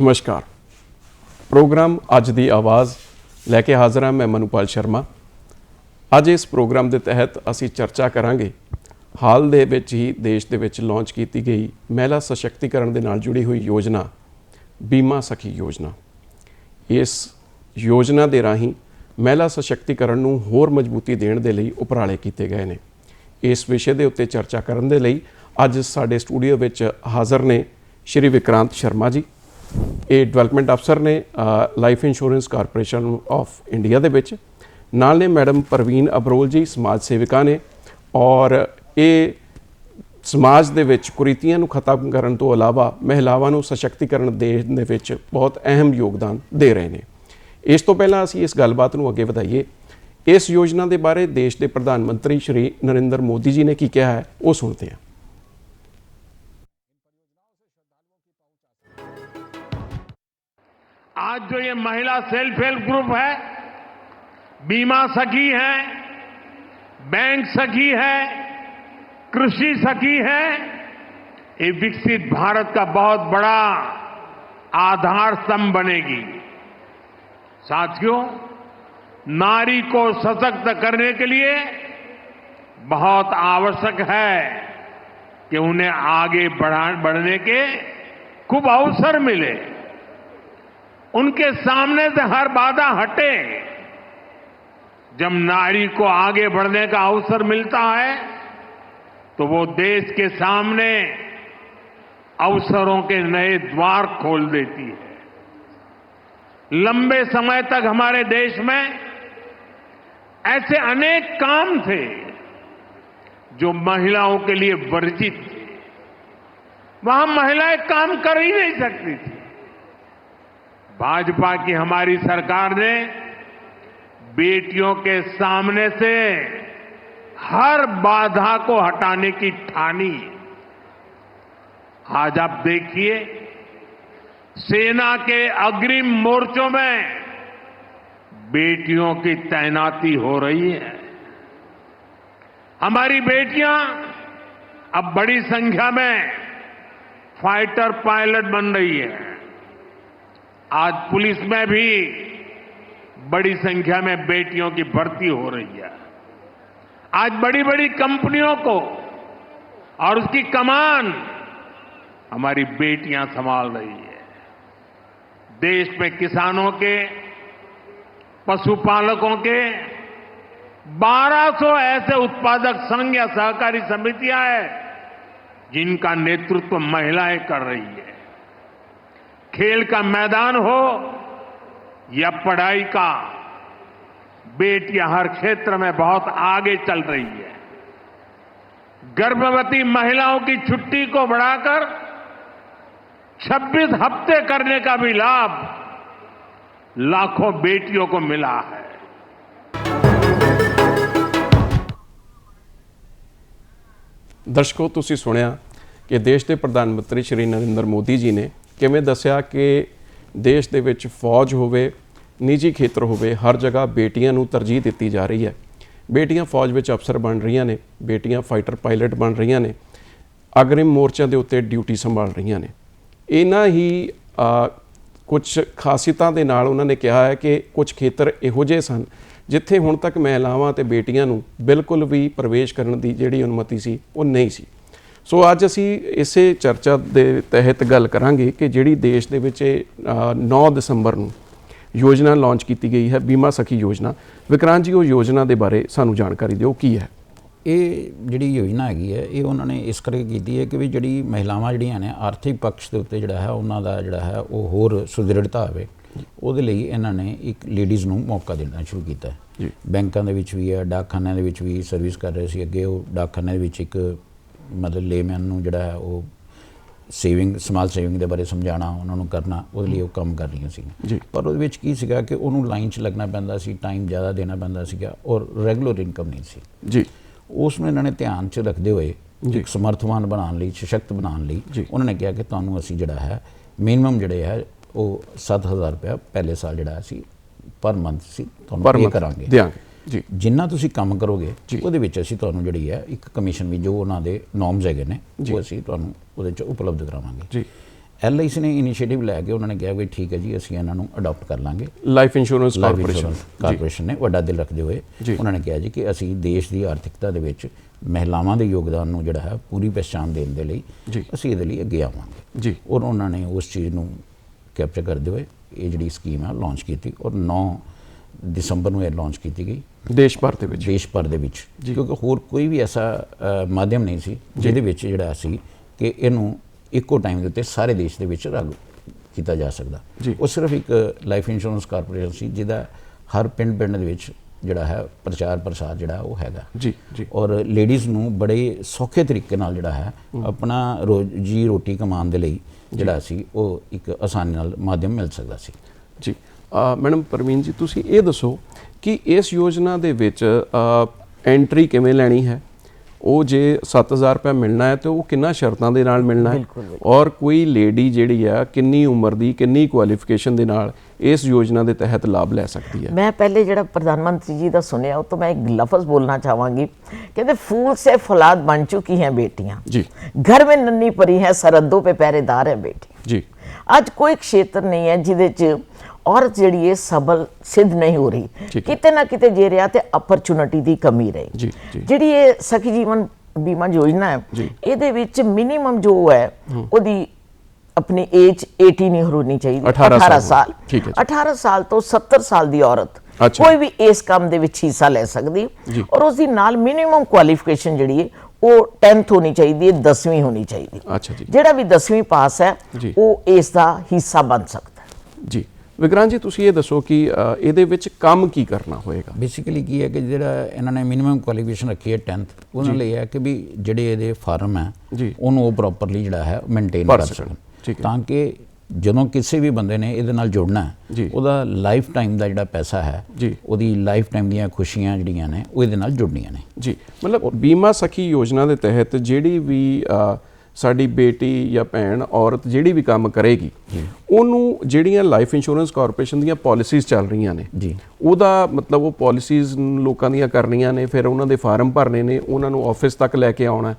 ਨਮਸਕਾਰ ਪ੍ਰੋਗਰਾਮ ਅੱਜ ਦੀ ਆਵਾਜ਼ ਲੈ ਕੇ ਹਾਜ਼ਰ ਹਾਂ ਮੈਂ ਮਨੂਪਾਲ ਸ਼ਰਮਾ ਅੱਜ ਇਸ ਪ੍ਰੋਗਰਾਮ ਦੇ ਤਹਿਤ ਅਸੀਂ ਚਰਚਾ ਕਰਾਂਗੇ। ਹਾਲ ਦੇ ਵਿੱਚ ਹੀ ਦੇਸ਼ ਦੇ ਵਿੱਚ ਲਾਂਚ ਕੀਤੀ ਗਈ ਮਹਿਲਾ ਸਸ਼ਕਤੀਕਰਨ ਦੇ ਨਾਲ ਜੁੜੀ ਹੋਈ ਯੋਜਨਾ, ਬੀਮਾ ਸਖੀ ਯੋਜਨਾ। ਇਸ ਯੋਜਨਾ ਦੇ ਰਾਹੀਂ ਮਹਿਲਾ ਸਸ਼ਕਤੀਕਰਨ ਨੂੰ ਹੋਰ ਮਜ਼ਬੂਤੀ ਦੇਣ ਦੇ ਲਈ ਉਪਰਾਲੇ ਕੀਤੇ ਗਏ ਨੇ। ਇਸ ਵਿਸ਼ੇ ਦੇ ਉੱਤੇ ਚਰਚਾ ਕਰਨ ਦੇ ਲਈ ਅੱਜ ਸਾਡੇ ਸਟੂਡੀਓ ਵਿੱਚ ਹਾਜ਼ਰ ਨੇ ਸ਼੍ਰੀ ਵਿਕਰਾਂਤ ਸ਼ਰਮਾ ਜੀ। ਇਹ ਡਿਵੈਲਪਮੈਂਟ ਅਫਸਰ ਨੇ life insurance corporation of India ਦੇ ਵਿੱਚ ਨਾਲ ਨੇ ਮੈਡਮ ਪ੍ਰਵੀਨ ਅਬਰੋਲ ਜੀ ਸਮਾਜ ਸੇਵਿਕਾ ਨੇ ਔਰ ਇਹ ਸਮਾਜ ਦੇ ਵਿੱਚ ਕੁਰੀਤੀਆਂ ਨੂੰ ਖਤਮ ਕਰਨ ਤੋਂ ਇਲਾਵਾ ਮਹਿਲਾਵਾਂ ਨੂੰ ਸਸ਼ਕਤੀਕਰਨ ਦੇਣ ਦੇ ਵਿੱਚ ਬਹੁਤ ਅਹਿਮ ਯੋਗਦਾਨ ਦੇ ਰਹੇ ਨੇ ਇਸ ਤੋਂ ਪਹਿਲਾਂ ਅਸੀਂ ਇਸ ਗੱਲਬਾਤ ਨੂੰ ਅੱਗੇ ਵਧਾਈਏ ਇਸ ਯੋਜਨਾ ਦੇ ਬਾਰੇ ਦੇਸ਼ ਦੇ ਪ੍ਰਧਾਨ ਮੰਤਰੀ ਸ਼੍ਰੀ ਨਰਿੰਦਰ ਮੋਦੀ ਜੀ ਨੇ ਕੀ ਕਿਹਾ ਹੈ ਉਹ ਸੁਣਦੇ ਹਾਂ आज जो ये महिला सेल्फ हेल्प ग्रुप है बीमा सखी है, बैंक सखी है, कृषि सखी है, ये विकसित भारत का बहुत बड़ा आधार स्तंभ बनेगी। साथियों, नारी को सशक्त करने के लिए बहुत आवश्यक है कि उन्हें आगे बढ़ा, बढ़ने के खूब अवसर मिले। उनके सामने से हर बाधा हटे। जब नारी को आगे बढ़ने का अवसर मिलता है तो वो देश के सामने अवसरों के नए द्वार खोल देती है। लंबे समय तक हमारे देश में ऐसे अनेक काम थे जो महिलाओं के लिए वर्जित थे। वहाँ महिलाएँ काम कर ही नहीं सकती थी। भाजपा की हमारी सरकार ने बेटियों के सामने से हर बाधा को हटाने की ठानी। आज आप देखिए, सेना के अग्रिम मोर्चों में बेटियों की तैनाती हो रही है। हमारी बेटियाँ अब बड़ी संख्या में फाइटर पायलट बन रही है। आज पुलिस में भी बड़ी संख्या में बेटियों की भर्ती हो रही है। आज बड़ी बड़ी कंपनियों को और उसकी कमान हमारी बेटियाँ संभाल रही है। देश में किसानों के, पशुपालकों के 1200 ऐसे उत्पादक संघ या सहकारी समितियाँ हैं जिनका नेतृत्व महिलाएँ कर रही है। खेल का मैदान हो या पढ़ाई का बेटियां हर क्षेत्र में बहुत आगे चल रही है गर्भवती महिलाओं की छुट्टी को बढ़ाकर 26 हफ्ते करने का भी लाभ लाखों बेटियों को मिला है ਦਰਸ਼ਕੋ ਤੁਸੀਂ ਸੁਣਿਆ ਕਿ ਦੇਸ਼ ਦੇ ਪ੍ਰਧਾਨ ਮੰਤਰੀ ਸ਼੍ਰੀ ਨਰਿੰਦਰ ਮੋਦੀ ਜੀ ਨੇ ਕਿਵੇਂ ਦੱਸਿਆ ਕਿ ਦੇਸ਼ ਦੇ ਵਿੱਚ ਫੌਜ ਹੋਵੇ, ਨਿੱਜੀ ਖੇਤਰ ਹੋਵੇ, ਹਰ ਜਗ੍ਹਾ ਬੇਟੀਆਂ ਨੂੰ ਤਰਜੀਹ ਦਿੱਤੀ ਜਾ ਰਹੀ ਹੈ। ਬੇਟੀਆਂ ਫੌਜ ਵਿੱਚ ਅਫਸਰ ਬਣ ਰਹੀਆਂ ਨੇ, ਬੇਟੀਆਂ ਫਾਈਟਰ ਪਾਇਲਟ ਬਣ ਰਹੀਆਂ ਨੇ, ਅਗਰਿਮ ਮੋਰਚਿਆਂ ਦੇ ਉੱਤੇ ਡਿਊਟੀ ਸੰਭਾਲ ਰਹੀਆਂ ਨੇ। ਇਹਨਾਂ ਹੀ ਕੁਝ ਖਾਸੀਅਤਾਂ ਦੇ ਨਾਲ ਉਹਨਾਂ ਨੇ ਕਿਹਾ ਹੈ ਕਿ ਕੁਝ ਖੇਤਰ ਇਹੋ ਜਿਹੇ ਸਨ ਜਿੱਥੇ ਹੁਣ ਤੱਕ ਮਹਿਲਾਵਾਂ ਤੇ ਬੇਟੀਆਂ ਨੂੰ ਬਿਲਕੁਲ ਵੀ ਪ੍ਰਵੇਸ਼ ਕਰਨ ਦੀ ਜਿਹੜੀ ਅਨੁਮਤੀ ਸੀ, ਉਹ ਨਹੀਂ ਸੀ। ਸੋ ਅੱਜ ਅਸੀਂ ਇਸੇ ਚਰਚਾ ਦੇ ਤਹਿਤ ਗੱਲ ਕਰਾਂਗੇ ਕਿ ਜਿਹੜੀ ਦੇਸ਼ ਦੇ ਵਿੱਚ ਇਹ, ਅ, 9 ਦਸੰਬਰ ਨੂੰ ਯੋਜਨਾ ਲਾਂਚ ਕੀਤੀ ਗਈ ਹੈ ਬੀਮਾ ਸਖੀ ਯੋਜਨਾ। ਵਿਕਰਾਂਤ ਜੀ ਉਹ ਯੋਜਨਾ ਦੇ ਬਾਰੇ ਸਾਨੂੰ ਜਾਣਕਾਰੀ ਦਿਓ ਕੀ ਹੈ? ਇਹ ਜਿਹੜੀ ਯੋਜਨਾ ਹੈਗੀ ਹੈ ਇਹ ਉਹਨਾਂ ਨੇ ਇਸ ਕਰਕੇ ਕੀਤੀ ਹੈ ਕਿ ਵੀ ਜਿਹੜੀ ਮਹਿਲਾਵਾਂ ਜਿਹੜੀਆਂ ਨੇ ਆਰਥਿਕ ਪੱਖ ਦੇ ਉੱਤੇ ਜਿਹੜਾ ਹੈ ਉਹਨਾਂ ਦਾ ਜਿਹੜਾ ਹੈ ਉਹ ਹੋਰ ਸੁਦ੍ਰਿੜਤਾ ਹੋਵੇ ਉਹਦੇ ਲਈ ਇਹਨਾਂ ਨੇ ਇੱਕ ਲੇਡੀਜ਼ ਨੂੰ ਮੌਕਾ ਦੇਣਾ ਸ਼ੁਰੂ ਕੀਤਾ ਹੈ। ਜੀ। ਬੈਂਕਾਂ ਦੇ ਵਿੱਚ ਵੀ ਹੈ ਡਾਕਖਾਨਿਆਂ ਦੇ ਵਿੱਚ ਵੀ ਸਰਵਿਸ ਕਰ ਰਹੇ ਸੀ ਅੱਗੇ ਉਹ ਡਾਕਖਾਨਿਆਂ ਦੇ ਵਿੱਚ ਇੱਕ ਮਤਲਬ ਲੇਮੈਨ ਨੂੰ ਜਿਹੜਾ ਹੈ ਉਹ ਸੇਵਿੰਗ ਸਮਾਲ ਸੇਵਿੰਗ ਦੇ ਬਾਰੇ ਸਮਝਾਉਣਾ ਉਹਨਾਂ ਨੂੰ ਕਰਨਾ ਉਹਦੇ ਲਈ ਉਹ ਕੰਮ ਕਰ ਰਹੀਆਂ ਸੀ। ਪਰ ਉਹਦੇ ਵਿੱਚ ਕੀ ਸੀਗਾ ਕਿ ਉਹਨੂੰ ਲਾਈਨ 'ਚ ਲੱਗਣਾ ਪੈਂਦਾ ਸੀ ਟਾਈਮ ਜ਼ਿਆਦਾ ਦੇਣਾ ਪੈਂਦਾ ਸੀਗਾ ਔਰ ਰੈਗੂਲਰ ਇਨਕਮ ਨਹੀਂ ਸੀ। ਜੀ। ਉਸ ਨੂੰ ਇਹਨਾਂ ਨੇ ਧਿਆਨ 'ਚ ਰੱਖਦੇ ਹੋਏ ਇੱਕ ਸਮਰਥਵਾਨ ਬਣਾਉਣ ਲਈ ਸਸ਼ਕਤ ਬਣਾਉਣ ਲਈ। ਉਹਨਾਂ ਨੇ ਕਿਹਾ ਕਿ ਤੁਹਾਨੂੰ ਅਸੀਂ ਜਿਹੜਾ ਹੈ ਮਿਨੀਮਮ ਜਿਹੜੇ ਹੈ ਉਹ 7000 ਰੁਪਇਆ ਪਹਿਲੇ ਸਾਲ ਜਿਹੜਾ ਅਸੀਂ ਪਰ ਮੰਥ ਸੀ ਤੁਹਾਨੂੰ ਪੇ ਕਰਾਂਗੇ। ਦਿਆਂਗੇ। ਜੀ। ਜਿੰਨਾ ਤੁਸੀਂ ਕੰਮ ਕਰੋਗੇ। ਉਹਦੇ ਵਿੱਚ ਅਸੀਂ ਤੁਹਾਨੂੰ ਜਿਹੜੀ ਹੈ ਇੱਕ ਕਮਿਸ਼ਨ ਵੀ ਜੋ ਉਹਨਾਂ ਦੇ ਨੋਰਮਸ ਹੈਗੇ ਨੇ ਉਹ ਅਸੀਂ ਤੁਹਾਨੂੰ ਉਹਦੇ ਚ ਉਪਲਬਧ ਕਰਾਵਾਂਗੇ। ਜੀ। ਐਲਆਈਸੀ ਨੇ ਇਨੀਸ਼ੀਏਟਿਵ ਲੈ ਕੇ ਉਹਨਾਂ ਨੇ ਕਿਹਾ ਵੀ ਠੀਕ ਹੈ ਜੀ ਅਸੀਂ ਇਹਨਾਂ ਨੂੰ ਅਡਾਪਟ ਕਰ ਲਾਂਗੇ। ਲਾਈਫ ਇੰਸ਼ੋਰੈਂਸ ਕਾਰਪੋਰੇਸ਼ਨ ਕਾਰਪੋਰੇਸ਼ਨ ਨੇ ਵੱਡਾ ਦਿਲ ਰੱਖਦੇ ਹੋਏ। ਉਹਨਾਂ ਨੇ ਕਿਹਾ ਜੀ ਕਿ ਅਸੀਂ ਦੇਸ਼ ਦੀ ਆਰਥਿਕਤਾ ਦੇ ਵਿੱਚ ਮਹਿਲਾਵਾਂ ਦੇ ਯੋਗਦਾਨ ਨੂੰ ਜਿਹੜਾ ਹੈ ਪੂਰੀ ਪਛਾਣ ਦੇਣ ਦੇ ਲਈ। ਅਸੀਂ ਇਹਦੇ ਲਈ ਅੱਗੇ ਆਵਾਂਗੇ। ਜੀ। ਔਰ ਉਹਨਾਂ ਨੇ ਉਸ ਚੀਜ਼ ਨੂੰ ਕੈਪਚਰ ਕਰਦੇ ਹੋਏ ਇਹ ਜਿਹੜੀ ਸਕੀਮ ਹੈ ਲਾਂਚ ਕੀਤੀ ਔਰ 9 ਦਸੰਬਰ ਨੂੰ ਇਹ ਲਾਂਚ ਕੀਤੀ ਗਈ। ਦੇਸ਼ ਭਰ ਦੇ ਵਿੱਚ। ਦੇਸ਼ ਭਰ ਦੇ ਵਿੱਚ। ਕਿਉਂਕਿ ਹੋਰ ਕੋਈ ਵੀ ਐਸਾ ਮਾਧਿਅਮ ਨਹੀਂ ਸੀ ਜਿਹਦੇ ਵਿੱਚ ਜਿਹੜਾ ਸੀ ਕਿ ਇਹਨੂੰ ਇੱਕੋ ਟਾਈਮ ਦੇ ਉੱਤੇ ਸਾਰੇ ਦੇਸ਼ ਦੇ ਵਿੱਚ ਲਾਗੂ ਕੀਤਾ ਜਾ ਸਕਦਾ। ਉਹ ਸਿਰਫ ਇੱਕ ਲਾਈਫ ਇੰਸ਼ੋਰੈਂਸ ਕਾਰਪੋਰੇਸ਼ਨ ਸੀ ਜਿਹਦਾ ਹਰ ਪਿੰਡ ਪਿੰਡ ਦੇ ਵਿੱਚ ਜਿਹੜਾ ਹੈ ਪ੍ਰਚਾਰ ਪ੍ਰਸਾਰ ਜਿਹੜਾ ਉਹ ਹੈਗਾ। ਜੀ ਜੀ। ਔਰ ਲੇਡੀਜ਼ ਨੂੰ ਬੜੇ ਸੌਖੇ ਤਰੀਕੇ ਨਾਲ ਜਿਹੜਾ ਹੈ ਆਪਣਾ ਰੋਜੀ ਰੋਟੀ ਕਮਾਉਣ ਦੇ ਲਈ ਜਿਹੜਾ ਸੀ ਉਹ ਇੱਕ ਆਸਾਨੀ ਨਾਲ ਮਾਧਿਅਮ ਮਿਲ ਸਕਦਾ ਸੀ। ਜੀ। ਮੈਡਮ ਪਰਮੀਨ ਜੀ ਤੁਸੀਂ ਇਹ ਦੱਸੋ ਕਿ ਇਸ ਯੋਜਨਾ ਦੇ ਵਿੱਚ ਐਂਟਰੀ ਕਿਵੇਂ ਲੈਣੀ ਹੈ? ਉਹ ਜੇ 7000 ਰੁਪਏ ਮਿਲਣਾ ਹੈ ਤੇ ਉਹ ਕਿੰਨਾ ਸ਼ਰਤਾਂ ਦੇ ਨਾਲ ਮਿਲਣਾ ਹੈ? ਔਰ ਕੋਈ ਲੇਡੀ ਜਿਹੜੀ ਆ ਕਿੰਨੀ ਉਮਰ ਦੀ ਕਿੰਨੀ ਕੁਆਲੀਫਿਕੇਸ਼ਨ ਦੇ ਨਾਲ ਇਸ ਯੋਜਨਾ ਦੇ ਤਹਿਤ ਲਾਭ ਲੈ ਸਕਦੀ ਹੈ? ਮੈਂ ਪਹਿਲੇ ਜਿਹੜਾ ਪ੍ਰਧਾਨ ਮੰਤਰੀ ਜੀ ਦਾ ਸੁਣਿਆ ਉਹ ਤੋਂ ਮੈਂ ਇੱਕ ਲਫ਼ਜ਼ ਬੋਲਣਾ ਚਾਹਾਂਗੀ। ਕਹਿੰਦੇ ਫੂਲ ਸੇ ਫਲਾਦ ਬਣ ਚੁੱਕੀ ਹੈ ਬੇਟੀਆਂ। ਜੀ। ਘਰ ਮੇਂ ਨੰਨੀ ਪਰੀ ਹੈ ਸਰਹੱਦੋਂ ਪੇ ਪਹਿਰੇਦਾਰ ਹੈ ਬੇਟੀ। ਜੀ। ਅੱਜ ਕੋਈ ਖੇਤਰ ਨਹੀਂ ਹੈ ਜਿਹਦੇ 'ਚ ਔਰਤ ਜਿਹੜੀ ਹੈ ਸਬਲ ਸਿੱਧ ਨਹੀਂ ਹੋ ਰਹੀ। ਕਿਤੇ ਨਾ ਕਿਤੇ ਜੇ ਰਿਹਾ ਤੇ ਅਪਰਚੂਨਿਟੀ ਦੀ ਕਮੀ ਰਹੀ। ਜਿਹੜੀ ਇਹ ਸਖੀ ਜੀਵਨ ਬੀਮਾ ਯੋਜਨਾ ਹੈ। ਇਹਦੇ ਵਿੱਚ ਮਿਨੀਮਮ ਜੋ ਹੈ ਉਹਦੀ ਆਪਣੀ ਏਜ 18 ਨਹੀਂ ਹੋਣੀ ਚਾਹੀਦੀ 18 18 ਸਾਲ। ਸਾਲ ਠੀਕ ਹੈ ਜੀ। 18 ਸਾਲ ਤੋਂ 70 ਸਾਲ ਦੀ ਔਰਤ। ਕੋਈ ਵੀ ਇਸ ਕੰਮ ਦੇ ਵਿੱਚ ਹਿੱਸਾ ਲੈ ਸਕਦੀ। ਔਰ ਉਸ ਦੀ ਨਾਲ ਮਿਨੀਮਮ ਕੁਆਲੀਫਿਕੇਸ਼ਨ ਜਿਹੜੀ ਹੈ ਉਹ 10th ਹੋਣੀ ਚਾਹੀਦੀ ਹੈ 10ਵੀਂ ਹੋਣੀ ਚਾਹੀਦੀ ਹੈ ਅੱਛਾ ਜੀ ਜਿਹੜਾ ਵੀ 10ਵੀਂ ਪਾਸ ਹੈ। ਉਹ ਇਸ ਦਾ ਹਿੱਸਾ ਬਣ ਸਕਦਾ ਹੈ ਜੀ ਵਿਕਰਾਂ ਜੀ ਤੁਸੀਂ ਇਹ ਦੱਸੋ ਕਿ ਇਹਦੇ ਵਿੱਚ ਕੰਮ ਕੀ ਕਰਨਾ ਹੋਏਗਾ ਬੇਸਿਕਲੀ ਕੀ ਹੈ ਕਿ ਜਿਹੜਾ ਇਹਨਾਂ ਨੇ ਮਿਨੀਮਮ ਕੁਆਲੀਫਿਕੇਸ਼ਨ ਰੱਖੀ ਹੈ 10th ਉਹਨਾਂ ਲਈ ਹੈ ਕਿ ਵੀ ਜਿਹੜੇ ਇਹਦੇ ਫਾਰਮ ਹੈ। ਉਹਨੂੰ ਉਹ ਪ੍ਰੋਪਰਲੀ ਜਿਹੜਾ ਹੈ ਮੇਨਟੇਨ ਕਰ ਸਕਣ। ਤਾਂ ਕਿ ਜਦੋਂ ਕਿਸੇ ਵੀ ਬੰਦੇ ਨੇ ਇਹਦੇ ਨਾਲ ਜੁੜਨਾ। ਉਹਦਾ ਲਾਈਫ ਟਾਈਮ ਦਾ ਜਿਹੜਾ ਪੈਸਾ ਹੈ। ਉਹਦੀ ਲਾਈਫ ਟਾਈਮ ਦੀਆਂ ਖੁਸ਼ੀਆਂ ਜਿਹੜੀਆਂ ਨੇ ਉਹ ਇਹਦੇ ਨਾਲ ਜੁੜਨੀਆਂ ਨੇ ਜੀ ਮਤਲਬ ਬੀਮਾ ਸਖੀ ਯੋਜਨਾ ਦੇ ਤਹਿਤ ਜਿਹੜੀ ਵੀ ਸਾਡੀ ਬੇਟੀ ਜਾਂ ਭੈਣ ਔਰਤ ਜਿਹੜੀ ਵੀ ਕੰਮ ਕਰੇਗੀ ਉਹਨੂੰ ਜਿਹੜੀਆਂ ਲਾਈਫ ਇੰਸ਼ੋਰੈਂਸ ਕਾਰਪੋਰੇਸ਼ਨ ਦੀਆਂ ਪਾਲਿਸੀਜ਼ ਚੱਲ ਰਹੀਆਂ ਨੇ ਜੀ। ਉਹਦਾ ਮਤਲਬ ਉਹ ਪਾਲਿਸੀਜ਼ ਲੋਕਾਂ ਦੀਆਂ ਕਰਨੀਆਂ ਨੇ ਫਿਰ ਉਹਨਾਂ ਦੇ ਫਾਰਮ ਭਰਨੇ ਨੇ ਉਹਨਾਂ ਨੂੰ ਆਫਿਸ ਤੱਕ ਲੈ ਕੇ ਆਉਣਾ।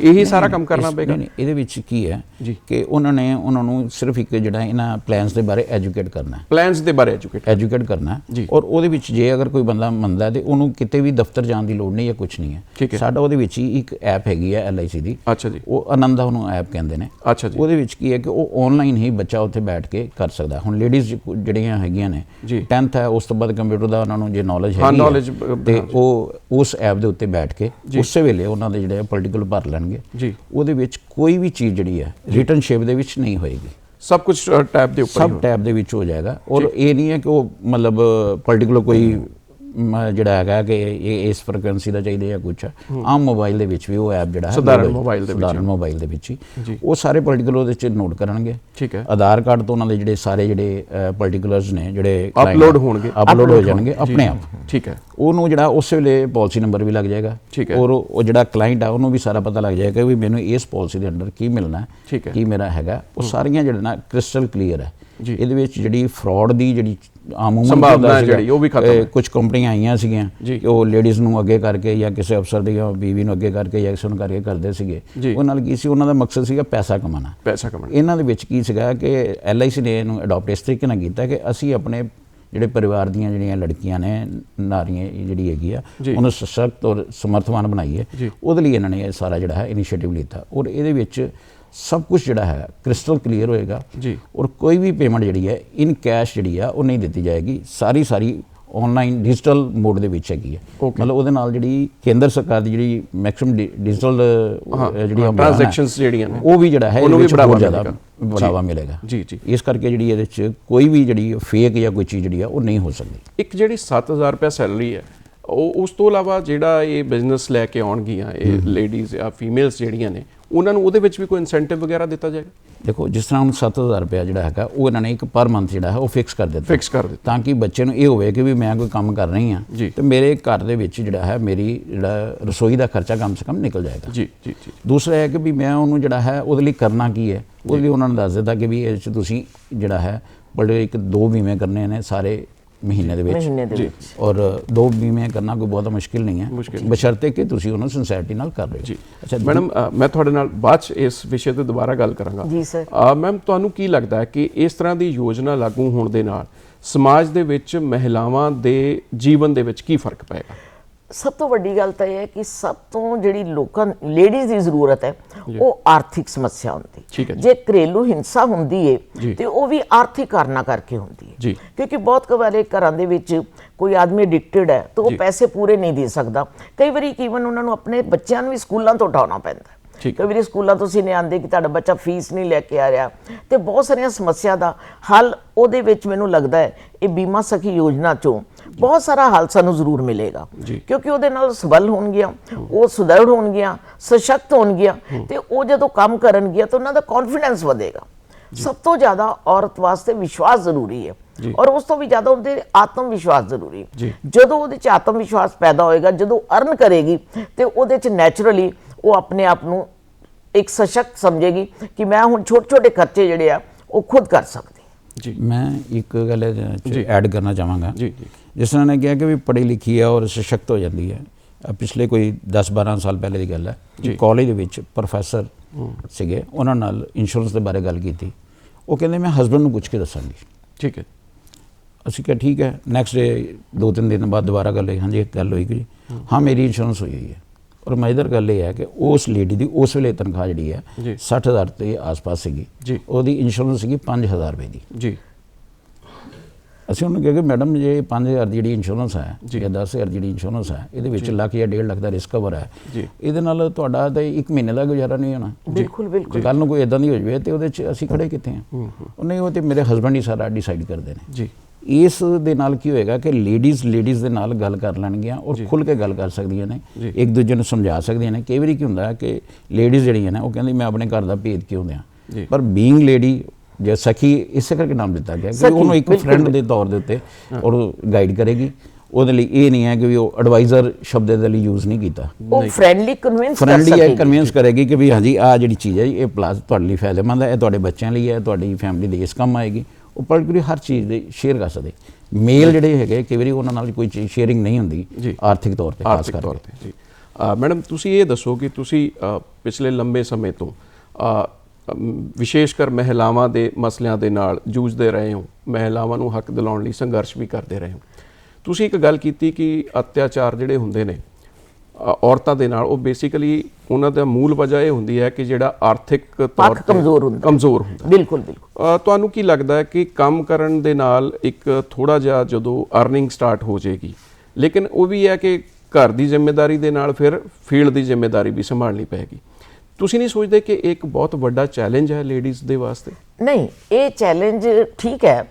ਇਹੀ ਸਾਰਾ ਕੰਮ ਕਰਨਾ ਪਏਗਾ। ਨਹੀਂ, ਇਹਦੇ ਵਿੱਚ ਕੀ ਹੈ। ਕਿ ਉਹਨਾਂ ਨੇ ਉਹਨਾਂ ਨੂੰ ਸਿਰਫ ਇੱਕ ਜਿਹੜਾ ਇਹਨਾਂ ਪਲਾਨਸ ਦੇ ਬਾਰੇ ਐਜੂਕੇਟ ਕਰਨਾ ਹੈ। ਪਲਾਨਸ ਦੇ ਬਾਰੇ ਐਜੂਕੇਟ ਐਜੂਕੇਟ ਕਰਨਾ ਔਰ ਉਹਦੇ ਵਿੱਚ ਜੇ ਅਗਰ ਕੋਈ ਬੰਦਾ ਮੰਨਦਾ ਤੇ ਉਹਨੂੰ ਕਿਤੇ ਵੀ ਦਫ਼ਤਰ ਜਾਣ ਦੀ ਲੋੜ ਨਹੀਂ ਹੈ ਕੁਝ ਨਹੀਂ ਹੈ। ਸਾਡਾ ਉਹਦੇ ਵਿੱਚ ਹੀ ਇੱਕ ਐਪ ਹੈਗੀ ਹੈ LIC ਦੀ। ਅੱਛਾ ਜੀ। ਉਹ ਆਨੰਦਾ ਉਹਨੂੰ ਐਪ ਕਹਿੰਦੇ ਨੇ। ਅੱਛਾ ਜੀ। ਉਹਦੇ ਵਿੱਚ ਕੀ ਹੈ ਕਿ ਉਹ ਆਨਲਾਈਨ ਹੀ ਬੱਚਾ ਉੱਥੇ ਬੈਠ ਕੇ ਕਰ ਸਕਦਾ ਹੁਣ ਲੇਡੀਜ਼ ਜਿਹੜੀਆਂ ਹੈਗੀਆਂ ਨੇ ਜੀ। 10th ਹੈ ਉਸ ਤੋਂ ਬਾਅਦ ਕੰਪਿਊਟਰ ਦਾ ਉਹਨਾਂ ਨੂੰ ਜੇ ਨੌਲੇਜ ਹਾਂ, ਹੈਗੀ ਹੈ, ਤੇ। ਉਹ ਉਸ ਐਪ ਦੇ ਉੱਤੇ ਬੈਠ ਕੇ ਉਸੇ ਵੇਲੇ ਉਹਨਾਂ ਦੇ ਜਿਹੜੇ ਪੋਲੀਟੀਕਲ ਭਰ ਲੈਣਗੇ। ਜੀ। ਉਹਦੇ ਵਿੱਚ ਕੋਈ ਵੀ ਚੀਜ਼ ਜਿਹੜੀ ਹੈ ਰਿਟਨ ਸ਼ੇਪ ਦੇ ਵਿੱਚ ਨਹੀਂ ਹੋਏਗੀ। ਸਭ ਕੁਝ ਟੈਬ ਦੇ ਉੱਪਰ ਸਭ ਟੈਬ ਦੇ ਵਿੱਚ ਹੋ ਜਾਏਗਾ। ਔਰ ਇਹ ਨਹੀਂ ਹੈ ਕਿ ਉਹ ਮਤਲਬ ਪਰਟੀਕੂਲਰ ਕੋਈ ਜਿਹੜਾ ਹੈਗਾ ਕਿ ਇਹ ਇਸ ਫ੍ਰੀਕੁਐਂਸੀ ਦਾ ਚਾਹੀਦਾ ਜਾਂ ਕੁਝ ਆਮ ਮੋਬਾਈਲ ਦੇ ਵਿੱਚ ਵੀ ਉਹ ਐਪ ਜਿਹੜਾ ਹੈ ਸਧਾਰਨ ਹੋ- mobile ਦੇ ਵਿੱਚ। ਸਧਾਰਨ ਮੋਬਾਈਲ ਦੇ ਵਿੱਚ ਹੀ। ਉਹ ਸਾਰੇ ਪਰਟੀਕੂਲਰ ਉਹਦੇ ਵਿੱਚ ਨੋਟ ਕਰਨਗੇ। ਠੀਕ ਹੈ। ਆਧਾਰ ਕਾਰਡ ਤੋਂ ਉਹਨਾਂ ਦੇ ਜਿਹੜੇ ਸਾਰੇ ਜਿਹੜੇ ਪਰਟੀਕੂਲਰਸ ਨੇ ਜਿਹੜੇ Upload ਹੋਣਗੇ। ਅਪਲੋਡ ਹੋ ਜਾਣਗੇ ਆਪਣੇ ਆਪ। ਠੀਕ ਹੈ। ਉਹਨੂੰ ਜਿਹੜਾ ਉਸੇ ਵੇਲੇ ਪਾਲਿਸੀ ਨੰਬਰ ਵੀ ਲੱਗ ਜਾਏਗਾ। ਠੀਕ ਹੈ। ਔਰ ਉਹ ਜਿਹੜਾ ਕਲਾਇੰਟ ਆ ਉਹਨੂੰ ਵੀ ਸਾਰਾ ਪਤਾ ਲੱਗ ਜਾਏਗਾ ਵੀ ਮੈਨੂੰ ਇਸ ਪਾਲਿਸੀ ਦੇ ਅੰਡਰ ਕੀ ਮਿਲਣਾ ਹੈ ਹੈ। ਕੀ ਮੇਰਾ ਹੈਗਾ। ਉਹ ਸਾਰੀਆਂ ਜਿਹੜੇ ਨਾ ਕ੍ਰਿਸਟਲ ਕਲੀਅਰ ਹੈ। ਇਹਦੇ ਵਿੱਚ ਜਿਹੜੀ ਫਰਾਡ ਦੀ ਜਿਹੜੀ ਆਮੂਮਨ ਸੰਭਾਵਨਾ ਜਿਹੜੀ, ਉਹ ਵੀ ਖਤਮ ਹੈ। ਕੁਝ ਕੰਪਨੀਆਂ ਆਈਆਂ ਸੀਗੀਆਂ। ਕਿ ਉਹ ਲੇਡੀਜ਼ ਨੂੰ ਅੱਗੇ ਕਰਕੇ ਜਾਂ ਕਿਸੇ ਅਫਸਰ ਦੀ ਜਾਂ ਬੀਵੀ ਨੂੰ ਅੱਗੇ ਕਰਕੇ ਜਾਂ ਕਿਸੇ ਨੂੰ ਕਰਕੇ ਕਰਦੇ ਸੀਗੇ। ਉਹ ਨਾਲ ਕੀ ਸੀ ਉਹਨਾਂ ਦਾ ਮਕਸਦ ਸੀਗਾ ਪੈਸਾ ਕਮਾਉਣਾ ਪੈਸਾ ਕਮਾਉਣਾ ਇਹਨਾਂ ਦੇ ਵਿੱਚ ਕੀ ਸੀਗਾ ਕਿ LIC ਨੇ ਇਹਨੂੰ ਅਡਾਪਟ ਇਸ ਤਰੀਕੇ ਨਾਲ ਕੀਤਾ ਕਿ ਅਸੀਂ ਆਪਣੇ ਜਿਹੜੇ ਪਰਿਵਾਰ ਦੀਆਂ ਜਿਹੜੀਆਂ ਲੜਕੀਆਂ ਨੇ ਨਾਰੀਆਂ ਜਿਹੜੀ ਹੈਗੀ ਆ। ਉਹਨੂੰ ਸਸ਼ਕਤ ਔਰ ਸਮਰਥਵਾਨ ਬਣਾਈਏ। ਉਹਦੇ ਲਈ ਇਹਨਾਂ ਨੇ ਇਹ ਸਾਰਾ ਜਿਹੜਾ ਹੈ ਇਨੀਸ਼ੀਏਟਿਵ ਲਿੱਤਾ ਔਰ ਇਹਦੇ ਵਿੱਚ ਸਭ ਕੁਝ ਜਿਹੜਾ ਹੈ ਕ੍ਰਿਸਟਲ ਕਲੀਅਰ ਹੋਏਗਾ ਜੀ। ਔਰ ਕੋਈ ਵੀ ਪੇਮੈਂਟ ਜਿਹੜੀ ਹੈ ਇਨ ਕੈਸ਼ ਜਿਹੜੀ ਆ ਉਹ ਨਹੀਂ ਦਿੱਤੀ ਜਾਏਗੀ ਸਾਰੀ ਸਾਰੀ ਆਨਲਾਈਨ ਡਿਜੀਟਲ ਮੋਡ ਦੇ ਵਿੱਚ ਹੈਗੀ ਹੈ. ਮਤਲਬ ਉਹਦੇ ਨਾਲ ਜਿਹੜੀ ਕੇਂਦਰ ਸਰਕਾਰ ਦੀ ਜਿਹੜੀ ਮੈਕਸਿਮਮ ਡਿਜੀਟਲ ਜਿਹੜੀਆਂ ਟ੍ਰਾਂਜੈਕਸ਼ਨਸ ਜਿਹੜੀਆਂ ਨੇ ਉਹ ਵੀ ਜਿਹੜਾ ਹੈ ਉਹਨੂੰ ਵੀ ਬੜਾਵਾ ਜ਼ਿਆਦਾ। ਬੜਾਵਾ ਮਿਲੇਗਾ ਜੀ, ਜੀ। ਇਸ ਕਰਕੇ ਜਿਹੜੀ ਇਹਦੇ ਵਿੱਚ ਕੋਈ ਵੀ ਜਿਹੜੀ ਫੇਕ ਜਾਂ ਕੋਈ ਚੀਜ਼ ਜਿਹੜੀ ਆ ਉਹ ਨਹੀਂ ਹੋ ਸਕਦੀ ਇੱਕ ਜਿਹੜੀ 7000 ਰੁਪਏ ਸੈਲਰੀ ਹੈ ਉਹ ਉਸ ਤੋਂ ਇਲਾਵਾ ਜਿਹੜਾ ਇਹ ਬਿਜ਼ਨਸ ਲੈ ਕੇ ਆਉਣਗੀਆਂ ਇਹ ਲੇਡੀਜ਼ ਆ ਫੀਮੇਲਸ ਜਿਹੜੀਆਂ ਨੇ ਉਹਨਾਂ ਨੂੰ ਉਹਦੇ ਵਿੱਚ ਵੀ ਕੋਈ ਇਨਸੈਂਟਿਵ ਵਗੈਰਾ ਦਿੱਤਾ ਜਾਏਗਾ ਦੇਖੋ ਜਿਸ ਤਰ੍ਹਾਂ ਹੁਣ 7000 ਰੁਪਇਆ ਜਿਹੜਾ ਹੈਗਾ ਉਹ ਇਹਨਾਂ ਨੇ ਇੱਕ ਪਰ ਮੰਥ ਜਿਹੜਾ ਹੈ ਉਹ ਫਿਕਸ ਕਰ ਦਿੱਤਾ। ਫਿਕਸ ਕਰ ਦਿੱਤਾ। ਤਾਂ ਕਿ ਬੱਚੇ ਨੂੰ ਇਹ ਹੋਵੇ ਕਿ ਵੀ ਮੈਂ ਕੋਈ ਕੰਮ ਕਰ ਰਹੀ ਹਾਂ। ਤੇ ਮੇਰੇ ਘਰ ਦੇ ਵਿੱਚ ਜਿਹੜਾ ਹੈ ਮੇਰੀ ਜਿਹੜਾ ਰਸੋਈ ਦਾ ਖਰਚਾ ਕਮ ਸੇ ਕਮ ਨਿਕਲ ਜਾਏਗਾ। ਜੀ ਜੀ ਜੀ। ਦੂਸਰਾ ਹੈ ਕਿ ਵੀ ਮੈਂ ਉਹਨੂੰ ਜਿਹੜਾ ਹੈ ਉਹਦੇ ਲਈ ਕਰਨਾ ਕੀ ਹੈ? ਉਹਦੇ ਲਈ ਉਹਨਾਂ ਨੂੰ ਦੱਸ ਦਿੱਤਾ ਕਿ ਵੀ ਇਹ 'ਚ ਤੁਸੀਂ ਜਿਹੜਾ ਹੈ ਬੜੇ ਇੱਕ ਦੋ ਬੀਮੇ ਕਰਨੇ ਨੇ ਸਾਰੇ ਮਹੀਨੇ ਦੇ ਵਿੱਚ। ਮਹੀਨੇ ਦੇ ਵਿੱਚ। ਔਰ ਦੋ ਬੀਮੇ ਕਰਨਾ ਕੋਈ ਬਹੁਤ ਮੁਸ਼ਕਿਲ ਨਹੀਂ ਹੈ। ਬਸ਼ਰਤੇ ਕਿ ਤੁਸੀਂ ਉਹਨੂੰ ਸਿੰਸੈਰਿਟੀ ਨਾਲ ਕਰ ਰਹੇ ਹੋ। ਜੀ। ਅੱਛਾ ਮੈਡਮ ਮੈਂ ਤੁਹਾਡੇ ਨਾਲ ਬਾਅਦ ਚ ਇਸ ਵਿਸ਼ੇ ਤੇ ਦੁਬਾਰਾ ਗੱਲ ਕਰਾਂਗਾ। ਜੀ ਸਰ। ਮੈਮ ਤੁਹਾਨੂੰ ਕੀ ਲੱਗਦਾ ਹੈ ਕਿ ਇਸ ਤਰ੍ਹਾਂ ਦੀ ਯੋਜਨਾ ਲਾਗੂ ਹੋਣ ਦੇ ਨਾਲ ਸਮਾਜ ਦੇ ਵਿੱਚ ਮਹਿਲਾਵਾਂ ਦੇ ਜੀਵਨ ਦੇ ਵਿੱਚ ਕੀ ਫ਼ਰਕ ਪਏਗਾ? ਸਭ ਤੋਂ ਵੱਡੀ ਗੱਲ ਤਾਂ ਇਹ ਹੈ ਕਿ ਸਭ ਤੋਂ ਜਿਹੜੀ ਲੋਕਾਂ ਲੇਡੀਜ਼ ਦੀ ਜ਼ਰੂਰਤ ਹੈ ਉਹ ਆਰਥਿਕ ਸਮੱਸਿਆ ਹੁੰਦੀ ਜੀ। ਘਰੇਲੂ ਹਿੰਸਾ ਹੁੰਦੀ। ਹੈ ਤੇ ਉਹ ਵੀ ਆਰਥਿਕ ਕਾਰਨਾਂ ਕਰਕੇ ਹੁੰਦੀ ਹੈ। ਕਿਉਂਕਿ ਬਹੁਤ ਕਵਾਰੇ ਘਰਾਂ ਦੇ ਵਿੱਚ ਕੋਈ ਆਦਮੀ ਐਡਿਕਟਡ ਹੈ ਤਾਂ ਉਹ। ਪੈਸੇ ਪੂਰੇ ਨਹੀਂ ਦੇ ਸਕਦਾ ਕਈ ਵਾਰੀ ਈਵਨ ਉਹਨਾਂ ਨੂੰ ਆਪਣੇ ਬੱਚਿਆਂ ਨੂੰ ਵੀ ਸਕੂਲਾਂ ਤੋਂ ਉਠਾਉਣਾ ਪੈਂਦਾ ਕਈ ਵਾਰੀ ਸਕੂਲਾਂ ਤੋਂ ਨਹੀਂ ਆਉਂਦੇ ਕਿ ਤੁਹਾਡਾ ਬੱਚਾ ਫੀਸ ਨਹੀਂ ਲੈ ਕੇ ਆ ਰਿਹਾ ਤੇ ਬਹੁਤ ਸਾਰੀਆਂ ਸਮੱਸਿਆ ਦਾ ਹੱਲ ਉਹਦੇ ਵਿੱਚ ਮੈਨੂੰ ਲੱਗਦਾ ਹੈ ਇਹ ਬੀਮਾ ਸਖੀ ਯੋਜਨਾ ਚੋਂ ਬਹੁਤ ਸਾਰਾ ਹੱਲ ਸਾਨੂੰ ਜ਼ਰੂਰ ਮਿਲੇਗਾ। ਕਿਉਂਕਿ ਉਹਦੇ ਨਾਲ ਸਬਲ ਹੋਣਗੀਆਂ ਉਹ ਸੁਦ੍ਰਿੜ ਹੋਣਗੀਆਂ ਸਸ਼ਕਤ ਹੋਣਗੀਆਂ ਤੇ ਉਹ ਜਦੋਂ ਕੰਮ ਕਰਨਗੀਆਂ ਤਾਂ ਉਹਨਾਂ ਦਾ ਕੌਨਫੀਡੈਂਸ ਵਧੇਗਾ ਸਭ ਤੋਂ ਜ਼ਿਆਦਾ ਔਰਤ ਵਾਸਤੇ ਵਿਸ਼ਵਾਸ ਜ਼ਰੂਰੀ ਹੈ। ਔਰ ਉਸ ਤੋਂ ਵੀ ਜ਼ਿਆਦਾ ਉਹਦੇ ਆਤਮ ਵਿਸ਼ਵਾਸ ਜ਼ਰੂਰੀ ਹੈ। ਜਦੋਂ ਉਹਦੇ ਚ ਆਤਮ ਵਿਸ਼ਵਾਸ ਪੈਦਾ ਹੋਏਗਾ ਜਦੋਂ ਅਰਨ ਕਰੇਗੀ ਤੇ ਉਹਦੇ ਚ ਨੈਚੁਰਲੀ ਉਹ ਆਪਣੇ ਆਪ ਨੂੰ ਇੱਕ ਸਸ਼ਕਤ ਸਮਝੇਗੀ ਕਿ ਮੈਂ ਹੁਣ ਛੋਟੇ ਛੋਟੇ ਖਰਚੇ ਜਿਹੜੇ ਆ ਉਹ ਖੁਦ ਕਰ ਸਕਦੀ ਹਾਂ। ਜੀ ਮੈਂ ਇੱਕ ਗੱਲ ਐਡ ਕਰਨਾ ਚਾਹਾਂਗਾ ਜੀ, ਜੀ। ਜਿਸ ਤਰ੍ਹਾਂ ਨੇ ਕਿਹਾ ਕਿ ਵੀ ਪੜ੍ਹੀ ਲਿਖੀ ਹੈ ਔਰ ਸਸ਼ਕਤ ਹੋ ਜਾਂਦੀ ਹੈ। ਪਿਛਲੇ ਕੋਈ 10-12 ਸਾਲ ਪਹਿਲੇ ਦੀ ਗੱਲ ਹੈ ਕਾਲਜ ਦੇ ਵਿੱਚ ਪ੍ਰੋਫੈਸਰ ਸੀਗੇ ਉਹਨਾਂ ਨਾਲ ਇੰਸ਼ੋਰੈਂਸ ਦੇ ਬਾਰੇ ਗੱਲ ਕੀਤੀ। ਉਹ ਕਹਿੰਦੇ ਮੈਂ ਹਸਬੰਡ ਨੂੰ ਪੁੱਛ ਕੇ ਦੱਸਾਂਗੀ। ਠੀਕ ਹੈ। ਅਸੀਂ ਕਿਹਾ ਠੀਕ ਹੈ ਨੈਕਸਟ ਡੇ ਦੋ ਤਿੰਨ ਦਿਨ ਬਾਅਦ ਦੁਬਾਰਾ ਗੱਲ ਹੋਈ। ਹਾਂਜੀ ਇੱਕ ਗੱਲ ਹੋਈ ਕਿ ਹਾਂ। ਮੇਰੀ ਇੰਸ਼ੋਰੈਂਸ ਹੋਈ ਹੋਈ ਹੈ। ਔਰ ਮਜ਼ੇਦਾਰ ਗੱਲ ਇਹ ਹੈ ਕਿ ਉਸ ਲੇਡੀ ਦੀ ਉਸ ਵੇਲੇ ਤਨਖਾਹ ਜਿਹੜੀ ਹੈ ਜੀ। 60000 ਦੇ ਆਸ-ਪਾਸ ਸੀਗੀ। ਉਹਦੀ ਇੰਸ਼ੋਰੈਂਸ ਸੀਗੀ 5000 ਰੁਪਏ ਦੀ। ਜੀ। ਅਸੀਂ ਉਹਨੂੰ ਕਿਹਾ ਕਿ ਮੈਡਮ ਜੇ 5000 ਦੀ ਜਿਹੜੀ ਇੰਸ਼ੋਰੈਂਸ ਹੈ ਜੀ। ਜਾਂ 10000 ਜਿਹੜੀ ਇੰਸ਼ੋਰੈਂਸ ਹੈ ਇਹਦੇ ਵਿੱਚ ਲੱਖ ਜਾਂ 1.5 ਲੱਖ ਦਾ ਰਿਸਕ ਕਵਰ ਹੈ। ਜੀ। ਇਹਦੇ ਨਾਲ ਤੁਹਾਡਾ ਤਾਂ ਇੱਕ ਮਹੀਨੇ ਦਾ ਗੁਜ਼ਾਰਾ ਨਹੀਂ ਹੋਣਾ। ਬਿਲਕੁਲ ਬਿਲਕੁਲ। ਕੱਲ ਨੂੰ ਕੋਈ ਇਦਾਂ ਦੀ ਹੋ ਜਾਵੇ ਤੇ ਉਹਦੇ 'ਚ ਅਸੀਂ ਖੜੇ ਕਿੱਥੇ ਹਾਂ? ਉਹਨੇ ਉਹ ਤੇ ਮੇਰੇ ਹਸਬੰਡ ਹੀ ਸਾਰਾ ਡਿਸਾਈਡ ਕਰਦੇ ਨੇ। ਜੀ। ਇਸ ਦੇ ਨਾਲ ਕੀ ਹੋਏਗਾ ਕਿ ਲੇਡੀਜ਼ ਲੇਡੀਜ਼ ਦੇ ਨਾਲ ਗੱਲ ਕਰ ਲੈਣਗੀਆਂ ਔਰ ਖੁੱਲ ਕੇ ਗੱਲ ਕਰ ਸਕਦੀਆਂ ਨੇ। ਇੱਕ ਦੂਜੇ ਨੂੰ ਸਮਝਾ ਸਕਦੀਆਂ ਨੇ। ਕਈ ਵਾਰੀ ਕੀ ਹੁੰਦਾ ਹੈ ਕਿ ਲੇਡੀਜ਼ ਜਿਹੜੀਆਂ ਨੇ ਉਹ ਕਹਿੰਦੀ ਮੈਂ ਆਪਣੇ ਘਰ ਦਾ ਭੇਦ ਕਿਉਂ। ਦਿਆਂ? ਪਰ ਬੀਇੰਗ ਲੇਡੀ ਜੇ ਸਖੀ ਇਸੇ ਕਰਕੇ ਨਾਮ ਦਿੱਤਾ ਗਿਆ ਕਿ ਉਹਨੂੰ ਇੱਕ। ਫਰੈਂਡ ਦੇ ਤੌਰ ਦੇ ਉੱਤੇ ਔਰ ਗਾਈਡ ਕਰੇਗੀ। ਉਹਦੇ ਲਈ ਇਹ ਨਹੀਂ ਹੈ ਕਿ ਵੀ ਉਹ ਐਡਵਾਈਜ਼ਰ ਸ਼ਬਦ ਦੇ ਲਈ ਯੂਜ਼ ਨਹੀਂ ਕੀਤਾ। ਉਹ ਫ੍ਰੈਂਡਲੀ ਕਨਵਿੰਸ ਕਰ ਫਰੈਂਡਲੀ ਹੈ ਕਨਵਿੰਸ ਕਰੇਗੀ ਕਿ ਵੀ ਹਾਂਜੀ ਆ ਜਿਹੜੀ ਚੀਜ਼ ਹੈ ਜੀ, ਇਹ ਪਲੱਸ ਤੁਹਾਡੇ ਲਈ ਫਾਇਦੇਮੰਦ ਹੈ ਇਹ ਤੁਹਾਡੇ ਬੱਚਿਆਂ ਲਈ ਹੈ ਤੁਹਾਡੀ ਫੈਮਿਲੀ ਲਈ ਇਸ ਕੰਮ ਆਏਗੀ। ਉਹ ਪਰਟੀਕੂਲਰ ਹਰ ਚੀਜ਼ ਦੇ ਸ਼ੇਅਰ ਕਰ ਸਕਦੇ। ਮੇਲ ਜਿਹੜੇ ਹੈਗੇ ਕਈ ਵਾਰੀ ਉਹਨਾਂ ਨਾਲ ਕੋਈ ਚੀਜ਼ ਸ਼ੇਅਰਿੰਗ ਨਹੀਂ ਹੁੰਦੀ। ਆਰਥਿਕ ਤੌਰ ਤੇ ਖਾਸ ਆਰਥਿਕ ਤੌਰ ਕਰਕੇ ਤੇ ਜੀ। ਅ, ਮੈਡਮ ਤੁਸੀਂ ਇਹ ਦੱਸੋ ਕਿ ਤੁਸੀਂ ਪਿਛਲੇ ਲੰਬੇ ਸਮੇਂ ਤੋਂ ਵਿਸ਼ੇਸ਼ ਕਰ ਮਹਿਲਾਵਾਂ ਦੇ ਮਸਲਿਆਂ ਦੇ ਨਾਲ ਜੂਝਦੇ ਰਹੇ ਹੋ। ਮਹਿਲਾਵਾਂ ਨੂੰ ਹੱਕ ਦਿਲਾਉਣ ਲਈ ਸੰਘਰਸ਼ ਵੀ ਕਰਦੇ ਰਹੇ ਹੋ। ਤੁਸੀਂ ਇੱਕ ਗੱਲ ਕੀਤੀ ਕਿ ਅਤਿਆਚਾਰ ਜਿਹੜੇ ਹੁੰਦੇ ਨੇ ਔਰਤਾਂ ਦੇ ਨਾਲ ਉਹ ਬੇਸਿਕਲੀ ਉਹਨਾਂ ਦਾ ਮੂਲ ਵਜ੍ਹਾ ਇਹ ਹੁੰਦੀ ਹੈ ਕਿ ਜਿਹੜਾ ਆਰਥਿਕ ਤੌਰ ਪੱਖ ਕਮਜ਼ੋਰ ਹੁੰਦਾ। ਕਮਜ਼ੋਰ ਹੁੰਦਾ। ਬਿਲਕੁਲ ਬਿਲਕੁਲ। ਤੁਹਾਨੂੰ ਕੀ ਲੱਗਦਾ ਹੈ ਕਿ ਕੰਮ ਕਰਨ ਦੇ ਨਾਲ ਇੱਕ ਥੋੜਾ ਜਿਹਾ ਜਦੋਂ ਅਰਨਿੰਗ ਸਟਾਰਟ ਹੋ ਜਾਏਗੀ ਲੇਕਿਨ ਉਹ ਵੀ ਹੈ ਕਿ ਘਰ ਦੀ ਜ਼ਿੰਮੇਵਾਰੀ ਦੇ ਨਾਲ ਫਿਰ ਫੀਲਡ ਦੀ ਜ਼ਿੰਮੇਵਾਰੀ ਵੀ ਸੰਭਾਲਣੀ ਪਏਗੀ। ਤੁਸੀਂ ਨਹੀਂ ਸੋਚਦੇ ਕਿ ਇਹ ਇੱਕ ਬਹੁਤ ਵੱਡਾ ਚੈਲੰਜ ਹੈ ਲੇਡੀਜ਼ ਦੇ ਵਾਸਤੇ ਨਹੀਂ ਇਹ ਚੈਲੰਜ ਠੀਕ ਹੈ